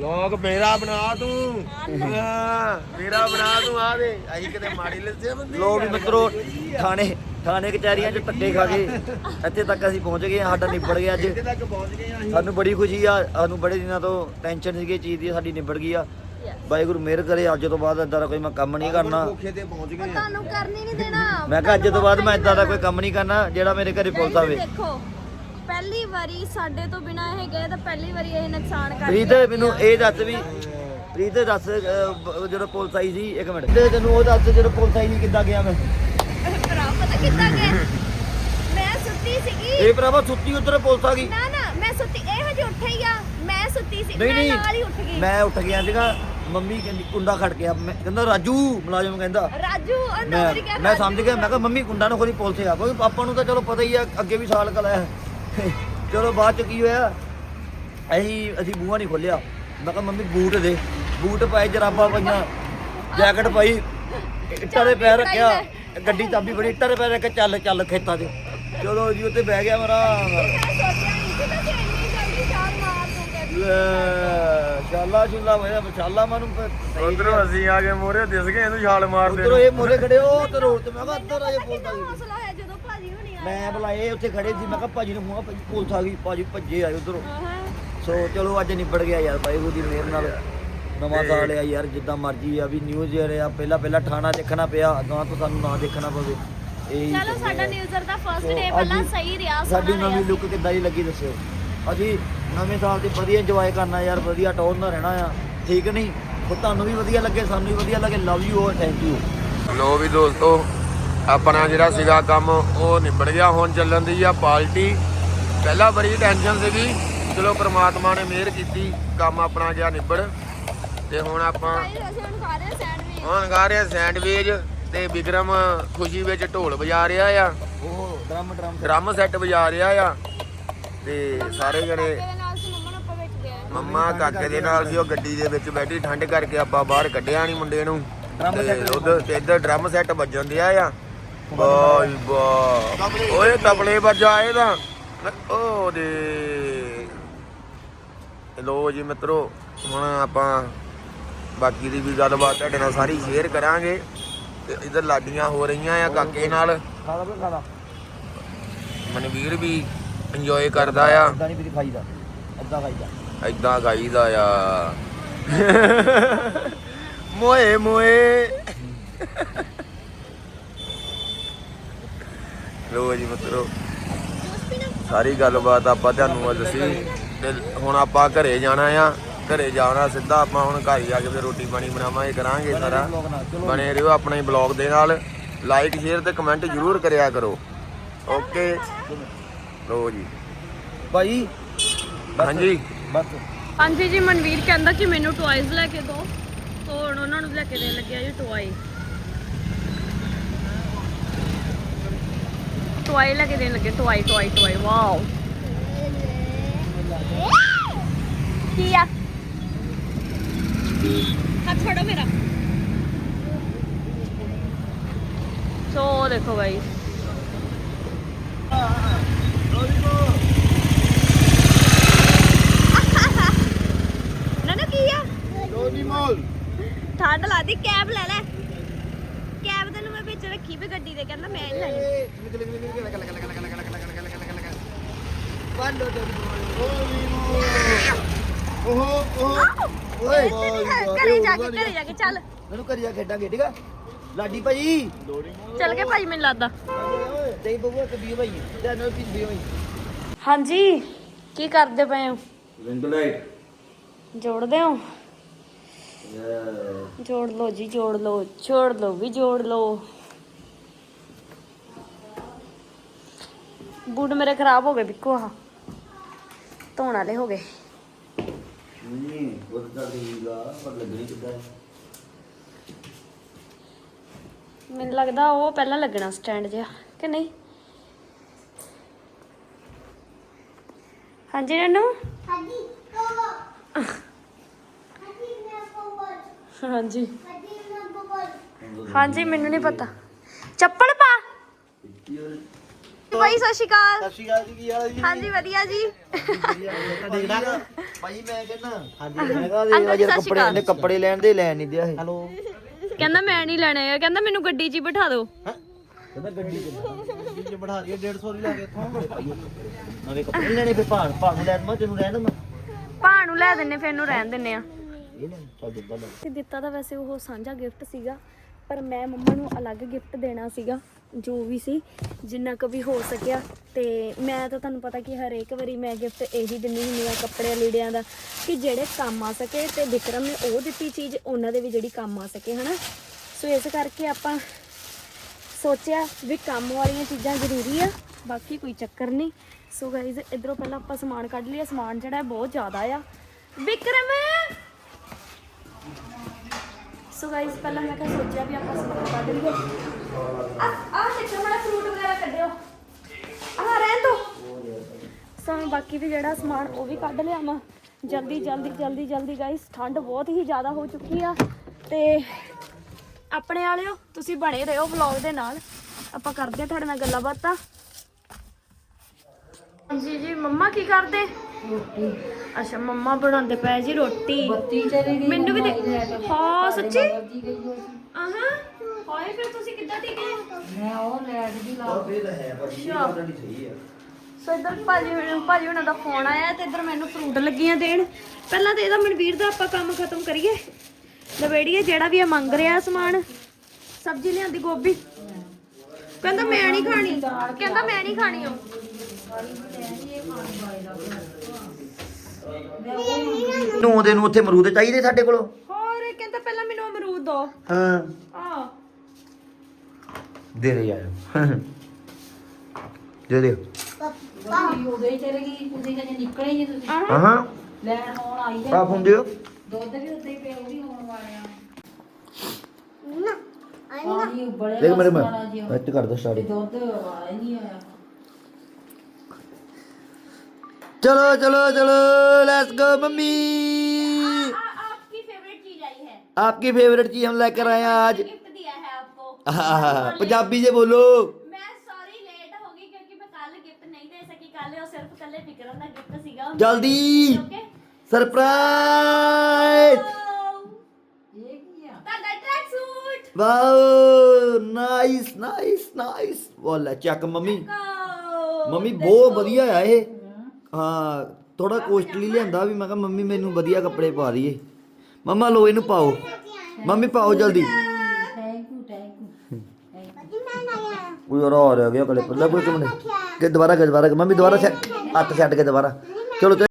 ਲੋਕ ਮੇਰਾ ਬਣਾ ਤੂੰ। ਹਾਂ ਮੇਰਾ ਬਣਾ ਤੂੰ ਆ ਦੇ। ਅਸੀਂ ਕਿਤੇ ਮਾੜੀ ਲੱਸੇ ਬੰਦੇ। ਲੋ ਵੀ ਮਿੱਤਰੋ ਥਾਣੇ ਥਾਣੇ ਕਚਹਿਰੀਆਂ 'ਚ ਧੱਕੇ ਖਾ ਕੇ ਇੱਥੇ ਤੱਕ ਅਸੀਂ ਪਹੁੰਚ ਗਏ ਹਾਂ ਸਾਡਾ ਨਿਬੜ ਗਿਆ ਅੱਜ। ਤੱਕ ਪਹੁੰਚ ਗਏ ਆ ਸਾਨੂੰ ਬੜੀ ਖੁਸ਼ੀ ਆ ਸਾਨੂੰ ਬੜੇ ਦਿਨਾਂ ਤੋਂ ਟੈਨਸ਼ਨ ਸੀਗੀ ਇਹ ਚੀਜ਼ ਦੀ ਸਾਡੀ ਨਿਬੜ ਗਈ ਆ। ਵਾਹਿਗੁਰੂ ਮਿਹਰ ਕਰੇ ਅੱਜ ਤੋਂ ਬਾਅਦ ਇਦਾਂ ਦਾ ਕੋਈ ਮੈਂ ਕੰਮ ਨਹੀਂ ਕਰਨਾ। ਭੁੱਖੇ ਤੇ ਪਹੁੰਚ ਗਏ ਆ ਤੁਹਾਨੂੰ ਕਰਨੀ ਨਹੀਂ ਦੇਣਾ। ਮੈਂ ਕਿਹਾ ਅੱਜ ਤੋਂ ਬਾਅਦ ਮੈਂ ਇਦਾਂ ਦਾ ਕੋਈ ਕੰਮ ਨਹੀਂ ਕਰਨਾ ਜਿਹੜਾ ਮੇਰੇ ਘਰੇ ਪੁਲਿਸ ਆਵੇ। ਦੇਖੋ। ਪਹਿਲੀ ਵਾਰੀ ਸਾਡੇ ਤੋਂ ਬਿਨਾ ਇਹ ਗਏ ਤਾਂ ਪਹਿਲੀ ਵਾਰੀ ਇਹ ਨੁਕਸਾਨ ਕਰ ਪ੍ਰੀਤ ਮੈਨੂੰ ਇਹ ਦੱਸ ਵੀ ਪ੍ਰੀਤ ਦੱਸ ਅਹ, ਜਦੋਂ ਪੁਲਿਸ ਆਈ ਸੀ ਇੱਕ ਮਿੰਟ। ਤੇ ਤੈਨੂੰ ਉਹ ਦੱਸ ਜਦੋਂ ਪੁਲਿਸ ਆਈ ਸੀ ਕਿੱਦਾਂ ਗਿਆ ਮੈਂ? ਭਰਾ ਪਤਾ ਕਿੱਦਾਂ ਗਿਆ? ਮੈਂ ਸੁੱਤੀ ਸੀਗੀ। ਇਹ ਭਰਾਵਾ ਸੁੱਤੀ ਉੱਤਰ ਪੁਲਿਸ ਆ ਗਈ। ਨਾ ਨਾ ਮੈਂ ਸੁੱਤੀ ਇਹ ਹਜੇ ਉੱਠੀ ਆ। ਮੈਂ ਸੁੱਤੀ ਸੀ ਨਹੀਂ ਮੈਂ ਨਾਲ ਹੀ ਉੱਠ ਨਹੀਂ ਗਈ। ਮੈਂ ਉੱਠ ਗਿਆ ਸੀਗਾ। ਮੰਮੀ ਕਹਿੰਦੀ ਕੁੰਡਾ ਖੜ ਗਿਆ ਮੈਂ ਕਹਿੰਦਾ ਰਾਜੂ ਮੁਲਾਜ਼ਮ ਕਹਿੰਦਾ। ਰਾਜੂ ਉਹ ਮੈਂ ਕਰ ਮੈਂ ਸਮਝ ਗਿਆ ਮੈਂ ਕਿਹਾ ਮੰਮੀ ਕੁੰਡਾ ਨਾ ਖੋਲੀ ਪੁਲਿਸ ਆ। ਕੋਈ ਆਪਾਂ ਨੂੰ ਤਾਂ ਚਲੋ ਪਤਾ ਹੀ ਆ ਅੱਗੇ ਵੀ ਸਾਲ ਕਲਾਇਆ ਚਲੋ ਬਾਅਦ ਚ ਕੀ ਹੋਇਆ? ਅਸੀਂ ਅਸੀਂ ਬੂਹਾ ਨਹੀਂ ਖੋਲਿਆ ਮੈਂ ਕਿਹਾ ਮੰਮੀ ਬੂਟ ਦੇ। ਬੂਟ ਪਾਏ ਜਰਾਬਾਂ ਪਾਈਆਂ ਜੈਕਟ ਪਾਈ ਇੱਟਾਂ ਦੇ ਪੈਰ ਰੱਖਿਆ। ਗੱਡੀ ਚਾਬੀ ਬੜੀ ਇੱਟਾਂ ਦੇ ਪੈਰ ਰੱਖ ਕੇ ਚੱਲ ਚੱਲ ਖੇਤਾਂ 'ਚ। ਚਲੋ ਜੀ ਉੱਤੇ ਬਹਿ ਗਿਆ ਮੇਰਾ ਮਾਰ ਸ਼ਾਲਾ ਸ਼ੁਲਾ ਹੋਇਆ ਸ਼ਾਲਾ ਮਾਨੂੰ ਉਧਰੋਂ ਅਸੀਂ ਆ ਕੇ ਮੋਰੇ ਦਿਸ ਗਏ ਇਹਨੂੰ ਛਾਲ ਮਾਰਦੇ ਉਧਰੋਂ ਇਹ ਮੋਰੇ ਖੜੇ ਉਹ ਤੇ ਰੋਡ ਤੇ ਮੈਂ ਕਿਹਾ ਅੰਦਰ ਆ ਜੇ ਪੁਲਿਸ ਆ ਮੈਂ ਬੁਲਾਏ ਉੱਥੇ ਖੜੇ ਸੀ ਮੈਂ ਕਿਹਾ ਭਾਜੀ ਨੂੰ ਫੋਨ ਭਾਜੀ ਪੁਲਿਸ ਆ ਗਈ ਭਾਜੀ ਭੱਜੇ ਆਏ ਉਧਰੋਂ। ਸੋ ਚਲੋ ਅੱਜ ਨਿਬੜ ਗਿਆ ਯਾਰ ਭਾਈ ਉਹਦੀ ਮਿਹਰ ਨਾਲ। ਨਵਾਂ ਸਾਲ ਆ ਯਾਰ ਜਿੱਦਾਂ ਮਰਜ਼ੀ ਆ ਵੀ ਨਿਊਜ਼ ਆ ਪਹਿਲਾਂ ਪਹਿਲਾਂ ਠਾਣਾ ਦੇਖਣਾ ਪਿਆ ਅਗਾਂ ਤੋਂ ਸਾਨੂੰ ਨਾ ਦੇਖਣਾ ਪਵੇ। ਇਹ ਚਲੋ ਸਾਡਾ ਨਿਊਜ਼ਰ ਦਾ ਫਰਸਟ ਡੇ ਪਹਿਲਾਂ ਸਹੀ ਰਿਹਾ ਸਾਡੀ ਨਵੀਂ ਲੁੱਕ ਕਿੱਦਾਂ ਦੀ ਲੱਗੀ ਦੱਸਿਓ। ਅਸੀਂ ਨਵੇਂ ਸਾਲ ਤੇ ਵਧੀਆ ਇੰਜੋਏ ਕਰਨਾ ਯਾਰ ਵਧੀਆ ਟੌਰ ਨਾਲ ਰਹਿਣਾ ਆ ਠੀਕ ਨਹੀਂ? ਤੁਹਾਨੂੰ ਵੀ ਵਧੀਆ ਲੱਗੇ ਸਾਨੂੰ ਵੀ ਵਧੀਆ ਲੱਗੇ ਲਵ ਯੂ ਔਰ ਥੈਂਕ ਯੂ ਲੋ ਵੀ ਦੋਸਤੋ ਆਪਣਾ ਜਿਹੜਾ ਸੀਗਾ ਕੰਮ ਉਹ ਨਿਬੜ ਗਿਆ। ਹੁਣ ਚੱਲਣ ਦੀ ਆ ਪਾਰਟੀ ਪਹਿਲਾਂ ਬੜੀ ਟੈਨਸ਼ਨ ਸੀਗੀ। ਚਲੋ ਪ੍ਰਮਾਤਮਾ ਨੇ ਮਿਹਰ ਕੀਤੀ ਕੰਮ ਆਪਣਾ ਗਿਆ ਨਿਬੜ। ਤੇ ਹੁਣ ਆਪਾਂ ਹੁਣ ਖਾ ਰਹੇ ਸੈਂਡਵਿਚ ਹੁਣ ਗਾ ਰਹੇ ਸੈਂਡਵਿਚ ਤੇ ਵਿਕਰਮ ਖੁਸ਼ੀ ਵਿੱਚ ਢੋਲ ਵਜਾ ਰਿਹਾ ਆ। ਉਹ ਡਰਮ ਡਰਮ ਡਰਮ ਸੈੱਟ ਵਜਾ ਰਿਹਾ ਆ। ਤੇ ਸਾਰੇ ਜਣੇ ਦੇ ਨਾਲ ਸੀ ਮੰਮਾ ਨੂੰ ਆਪਾਂ ਵਿੱਚ ਗਏ। ਮੰਮਾ ਕਾਕੇ ਦੇ ਨਾਲ ਸੀ ਉਹ ਗੱਡੀ ਦੇ ਵਿੱਚ ਬੈਠੀ ਠੰਡ ਕਰਕੇ ਆਪਾਂ ਬਾਹਰ ਕੱਢਿਆ ਨਹੀਂ ਮੁੰਡੇ ਨੂੰ। ਡਰਮ ਤੇ ਸੈੱਟ ਉਧਰ ਤੇ ਇੱਧਰ ਡਰਮ ਸੈੱਟ ਵੱਜਣ ਦਿਆ ਆ। ਬਾਈ ਬਾ। ਓਏ ਤਬਲੇ ਵੱਜਾ ਇਹਦਾ ਓ ਦੇ। ਲੋ ਜੀ ਮਿੱਤਰੋ, ਹੁਣ ਆਪਾਂ ਬਾਕੀ ਦੀ ਵੀ ਗੱਲਬਾਤ ਤੁਹਾਡੇ ਨਾਲ ਸਾਰੀ ਸ਼ੇਅਰ ਕਰਾਂਗੇ। ਤੇ ਇੱਧਰ ਲਾਡੀਆਂ ਹੋ ਰਹੀਆਂ ਆ ਕਾਕੇ ਨਾਲ। ਮਨਵੀਰ ਵੀ ਇੰਜੋਏ ਕਰਦਾ ਆ। ਇਦਾਂ ਨਹੀਂ ਵੀ ਖਾਈਦਾ ਅੱਧਾ ਖਾਈਦਾ ਐਦਾਂ ਖਾਈਦਾ ਆ। ਮੋਏ ਮੋਏ। ਲੋ ਜੀ ਮਿੱਤਰੋ ਸਾਰੀ ਗੱਲਬਾਤ ਆਪਾਂ ਤੁਹਾਨੂੰ ਅੱਜ ਦੱਸੀ। ਤੇ ਹੁਣ ਆਪਾਂ ਘਰੇ ਜਾਣਾ ਆ ਘਰੇ ਜਾਣਾ ਸਿੱਧਾ ਆਪਾਂ ਹੁਣ ਘਰ ਜਾ ਕੇ ਫਿਰ ਰੋਟੀ ਪਾਣੀ ਬਣਾਵਾਂਗੇ ਕਰਾਂਗੇ ਸਾਰਾ। ਬਣੇ ਰਹੋ ਆਪਣੇ ਬਲੌਗ ਦੇ ਨਾਲ। ਲਾਈਕ ਸ਼ੇਅਰ ਤੇ ਕਮੈਂਟ ਜ਼ਰੂਰ ਕਰਿਆ ਕਰੋ। ਓਕੇ ਲੋ ਜੀ। ਭਾਈ ਹਾਂਜੀ। ਬਸ। ਹਾਂਜੀ ਜੀ ਮਨਵੀਰ ਕਹਿੰਦਾ ਕਿ ਮੈਨੂੰ ਟੁਆਇਜ਼ ਲੈ ਕੇ ਦਿਓ ਤੋਂ ਉਹਨਾਂ ਨੂੰ ਲੈ ਕੇ ਦੇਣ ਲੱਗਿਆ ਜੀ ਟੁਆਈ ਕੇ ਦੇਣ ਲੱਗੇ ਟੁਆਈ ਟੁਆਈ ਟੁਆਈ ਵਾਓ ਕੀ ਆ? ਹੱਥ ਫੜੋ ਮੇਰਾ। ਸੋ ਦੇਖੋ ਮੋਲ। ਠੰਡ ਲੱਗਦੀ ਕੈਬ ਲੈ ਲੈ। ਰੱਖੀ ਵੀ ਗੱਡੀ ਦੇ ਕਹਿੰਦਾ ਮੈਂ ਨਹੀਂ ਲੈਣੀ ਓਹੋ ਓਹ ਓਏ ਘਰੇ ਜਾ ਕੇ ਘਰੇ ਜਾ ਕੇ ਚੱਲ ਮੈਨੂੰ ਕਰੀਆ ਖੇਡਾਂਗੇ ਠੀਕ ਆ ਲਾਡੀ ਭਾਈ ਚੱਲ ਕੇ ਭਾਈ ਮੈਨੂੰ ਲੱਗਦਾ ਤੇ ਬਬੂਆ ਕਬੀ ਭਾਈ ਤੇ ਨਾਲ ਪੀਸ ਵੀ ਭਾਈ ਹਾਂਜੀ ਕੀ ਕਰਦੇ ਪਏ ਹੋ ਰਿੰਗ ਲਾਈਟ ਜੋੜਦੇ ਹੋ ਜੋੜ ਲਓ ਜੀ ਜੋੜ ਲਓ ਜੋੜ ਲਓ ਵੀ ਜੋੜ ਲਓ ਬੂਟ ਮੇਰੇ ਖਰਾਬ ਹੋ ਗਏ ਬਿੱਕੂ ਆ ਧੋਣ ਵਾਲੇ ਹੋ ਗਏ। ਨਹੀਂ ਉਹ ਤਾਂ ਦੇਗਾ ਪਰ ਲੱਗਣੀ ਕਿੱਦਾਂ? ਹੈ ਮੈਨੂੰ ਲੱਗਦਾ ਉਹ ਪਹਿਲਾਂ ਲੱਗਣਾ ਸਟੈਂਡ ਜਿਹਾ ਕਿ ਨਹੀਂ? ਹਾਂਜੀ ਨਨੂ ਹਾਜੀ ਕੋਵਰ ਹਾਜੀ ਮੈਂ ਕੋਵਰ ਹਾਂਜੀ। ਹਾਜੀ ਮੈਂ ਕੋਵਰ ਹਾਂਜੀ ਮੈਨੂੰ ਨਹੀਂ ਪਤਾ। ਚੱਪਲ ਪਾ। ਭਾਈ ਸਤਿ ਸ਼੍ਰੀ ਅਕਾਲ। ਸਤਿ ਸ਼੍ਰੀ ਅਕਾਲ ਜੀ ਕੀ ਹਾਲ ਹੈ ਜੀ? ਹਾਂਜੀ ਵਧੀਆ ਜੀ। ਭਾਈ ਮੈਂ ਕਹਿੰਦਾ ਹਾਂਜੀ ਮੈਂ ਕਹਾ ਅੰਕਲ ਦੇ ਜੀ, ਯਾਰ ਸਤਿ ਸ਼੍ਰੀ ਕੱਪੜੇ ਅਕਾਲ। ਨੇ ਕੱਪੜੇ ਲੈਣ ਦੇ ਲੈਣ ਨਹੀਂ ਦਿਆ ਇਹ। ਹੈਲੋ। ਕਹਿੰਦਾ ਮੈਂ ਨਹੀਂ ਲੈਣੇ ਆ। ਕਹਿੰਦਾ ਮੈਨੂੰ ਗੱਡੀ 'ਚ ਹੀ ਬਿਠਾ ਦਿਓ। ਕਹਿੰਦਾ ਗੱਡੀ ਚ ਗੱਡੀ ਚ ਬਿਠਾ ਦਿਓ 150 ਦੀ ਲਾ ਕੇ ਇੱਥੋਂ। ਨਵੇਂ ਕੱਪੜੇ ਲੈਣੇ ਫਿਰ ਭਾਣ ਭਾਣ ਨੂੰ ਲੈ ਦਮਾ ਤੈਨੂੰ ਰਹਿ ਦਮਾ ਭਾ ਨੂੰ ਲੈ ਦਿੰਨੇ ਫਿਰ ਇਹਨੂੰ ਰਹਿਣ ਦਿੰਨੇ ਆ। ਦਿੱਤਾ ਤਾਂ ਵੈਸੇ ਉਹ ਸਾਂਝਾ ਗਿਫਟ ਸੀਗਾ ਪਰ ਮੈਂ ਮੰਮਾ ਨੂੰ ਅਲੱਗ ਗਿਫਟ ਦੇਣਾ ਸੀਗਾ। ਜੋ ਵੀ ਸੀ, ਜਿੰਨਾ ਕੁ ਵੀ ਹੋ ਸਕਿਆ। ਤੇ ਮੈਂ ਤਾਂ ਤੁਹਾਨੂੰ ਪਤਾ ਕਿ ਹਰੇਕ ਵਾਰੀ ਮੈਂ ਗਿਫਟ ਇਹੀ ਦਿੰਦੀ ਹੁੰਦੀ ਆ ਕੱਪੜੇ ਲੀੜਿਆਂ ਦਾ, ਕਿ ਜਿਹੜੇ ਕੰਮ ਆ ਸਕੇ ਤੇ ਵਿਕਰਮ ਨੇ ਉਹ ਦਿੱਤੀ ਚੀਜ਼, ਉਹਨਾਂ ਦੇ ਵੀ ਜਿਹੜੀ ਕੰਮ ਆ ਸਕੇ, ਹਨਾ? ਸੋ ਇਸ ਕਰਕੇ ਆਪਾਂ ਸੋਚਿਆ ਵੀ ਕੰਮ ਵਾਲੀਆਂ ਚੀਜ਼ਾਂ ਜ਼ਰੂਰੀ ਆ, ਬਾਕੀ ਕੋਈ ਚੱਕਰ ਨਹੀਂ। ਸੋ ਗਾਇਜ਼ ਇਧਰੋਂ ਪਹਿਲਾਂ ਆਪਾਂ ਸਮਾਨ ਕੱਢ ਲਿਆ, ਸਮਾਨ ਜਿਹੜਾ ਬਹੁਤ ਜ਼ਿਆਦਾ ਆ। ਵਿਕਰਮ! ਸੋ ਗਾਇਜ਼ ਪਹਿਲਾਂ ਮੈਂ ਕਿਹਾ ਸੋਚਿਆ ਵੀ ਆਪਾਂ ਸਮਾਨ ਕੱਢ ਲਈਏ। ਆ ਆ ਦੇਖੋ ਮਾੜਾ ਫਰੂਟ ਵਗੈਰਾ ਕੱਢਿਓ। ਆ ਰਹਿਣ ਦੋ। ਸੋ ਮੈਂ ਬਾਕੀ ਵੀ ਜਿਹੜਾ ਸਮਾਨ ਉਹ ਵੀ ਕੱਢ ਲਿਆ ਮੈਂ। ਜਲਦੀ ਜਲਦੀ ਜਲਦੀ ਜਲਦੀ ਗਾਇਜ਼ ਠੰਡ ਬਹੁਤ ਹੀ ਜ਼ਿਆਦਾ ਹੋ ਚੁੱਕੀ ਆ। ਤੇ ਆਪਣੇ ਵਾਲਿਓ ਤੁਸੀਂ ਬਣੇ ਰਹੋ ਵਲੌਗ ਦੇ ਨਾਲ। ਆਪਾਂ ਕਰਦੇ ਆ ਤੁਹਾਡੇ ਨਾਲ ਗੱਲਾਂ ਬਾਤਾਂ। ਜੀ ਜੀ ਮੰਮਾ ਕੀ ਕਰਦੇ? ਰੋਟੀ। ਅੱਛਾ ਮੰਮਾ ਬਣਾਉਂਦੇ ਪਏ ਜੀ ਰੋਟੀ। ਬੱਤੀ ਚਲੀ ਗਈ ਮੈਨੂੰ ਵੀ ਦੇ ਹਾਂ ਸੱਚੀ। ਆਹਾਂ। ਹਾਏ ਫਿਰ ਤੁਸੀਂ ਕਿੱਦਾਂ ਟਿਕੇ? ਮੈਂ ਉਹ ਲੈਟ ਦੀ ਲਾ ਇਹ ਤਾਂ ਹੈ ਪਰ ਇਹ ਗੱਲ ਨਹੀਂ ਸਹੀ ਆ। ਸੋ ਇਧਰ ਭਾਜੀ ਹੁਣ- ਭਾਜੀ ਹੁਣਾਂ ਦਾ ਫੋਨ ਆਇਆ ਤੇ ਇਧਰ ਮੈਨੂੰ ਫਰੂਟ ਲੱਗੀਆਂ ਦੇਣ। ਪਹਿਲਾਂ ਤੇ ਇਹਦਾ ਮਨਵੀਰ ਦਾ ਆਪਾਂ ਕੰਮ ਖਤਮ ਕਰੀਏ। ਲਵੇੜੀਏ ਜਿਹੜਾ ਵੀ ਇਹ ਮੰਗ ਰਿਹਾ ਸਮਾਨ। ਸਬਜ਼ੀ ਲਿਆਂਦੀ ਗੋਭੀ। ਕਹਿੰਦਾ ਮੈਂ ਨਹੀਂ ਖਾਣੀ। ਕਹਿੰਦਾ ਮੈਂ ਨਹੀਂ ਖਾਣੀ ਉਹ। ਨੂੰ ਦੇ ਨੂੰ ਉੱਥੇ ਮਰੂਦ ਚਾਹੀਦੇ ਸਾਡੇ ਕੋਲ? ਹੋਰ ਇਹ ਕਹਿੰਦਾ ਪਹਿਲਾਂ ਮੈਨੂੰ ਅਮਰੂਦ ਦੋ। ਹਾਂ। ਆ ਦੇ ਦੇ ਯਾਰ ਦੇ ਦੇ ਬੱਤੀ ਉਦੋਂ ਹੀ ਚਲੀ ਗਈ ਤੁਸੀਂ ਕਹਿੰਦੇ ਨਿਕਲੇ ਹੀ ਨਹੀਂ ਤੁਸੀਂ ਹਾਂ ਹਾਂ ਲੈਣ ਹੋਣ ਆਈ ਹੈ ਕਾ ਫੋਨ ਦਿਓ ਦੁੱਧ ਵੀ ਉੱਤੇ ਹੀ ਪਿਆ ਉਹ ਵੀ ਹੋਣ ਵਾਲੇ ਆ ਨਾ ਪਾਣੀ ਉਬਲੇ ਦੇਖ ਮੇਰੇ ਮੈਂ ਵਾਲਾ ਜੀ ਉਹ। ਇੱਥੇ ਕਰ ਦੋ ਤੇ ਸਟਾਰਟ ਦੁੱਧ ਆਇਆ ਨਹੀਂ ਆਇਆ ਚਲੋ ਚਲੋ ਚਲੋ लेट्स गो मम्मी आपकी फेवरेट चीज आई है आपकी फेवरेट चीज हम लेकर आए हैं आज ਆਹਾ, ਪੰਜਾਬੀ ਜੇ ਬੋਲੋ। ਮੈਂ ਸੌਰੀ ਲੇਟ ਹੋ ਗਈ ਕਿਉਂਕਿ ਮੈਂ ਕੱਲ ਗਿਫਟ ਨਹੀਂ ਦੇ ਸਕੀ। ਕੱਲ ਉਹ ਸਿਰਫ ਕੱਲੇ ਵਿਕਰਮ ਦਾ ਗਿਫਟ ਸੀਗਾ। ਜਲਦੀ। ਓਕੇ ਸਰਪ੍ਰਾਈਜ਼ ਇਹ ਕੀ ਆ? ਤੁਹਾਡਾ track suit wow nice nice nice ਵਾਲਾ ਚੱਕ ਮੰਮੀ। ਮੰਮੀ ਬਹੁਤ ਵਧੀਆ ਆ ਇਹ। ਹਾਂ। ਥੋੜਾ ਕੋਸਟਲੀ ਲਿਆਂਦਾ ਵੀ ਮੈਂ ਕਿਹਾ ਮੰਮੀ ਮੈਨੂੰ ਵਧੀਆ ਕੱਪੜੇ ਪਾ ਦਈਏ। ਮੰਮਾ ਲੋ ਇਹਨੂੰ ਪਾਓ। ਮੰਮੀ ਪਾਓ ਜਲਦੀ। ਕੋਈ ਹੋਰ ਆ ਰਿਹਾ ਗਿਆ ਕਲੇ ਪੱਲੇ ਕੋਈ ਕਮ ਨਹੀਂ ਕਿ ਦੁਬਾਰਾ ਕਰ ਦੁਬਾਰਾ ਮੰਮੀ ਦੁਬਾਰਾ ਸੈੱਟ ਹੱਥ ਛੱਡ ਕੇ ਦੁਬਾਰਾ। ਚਲੋ ਤੇ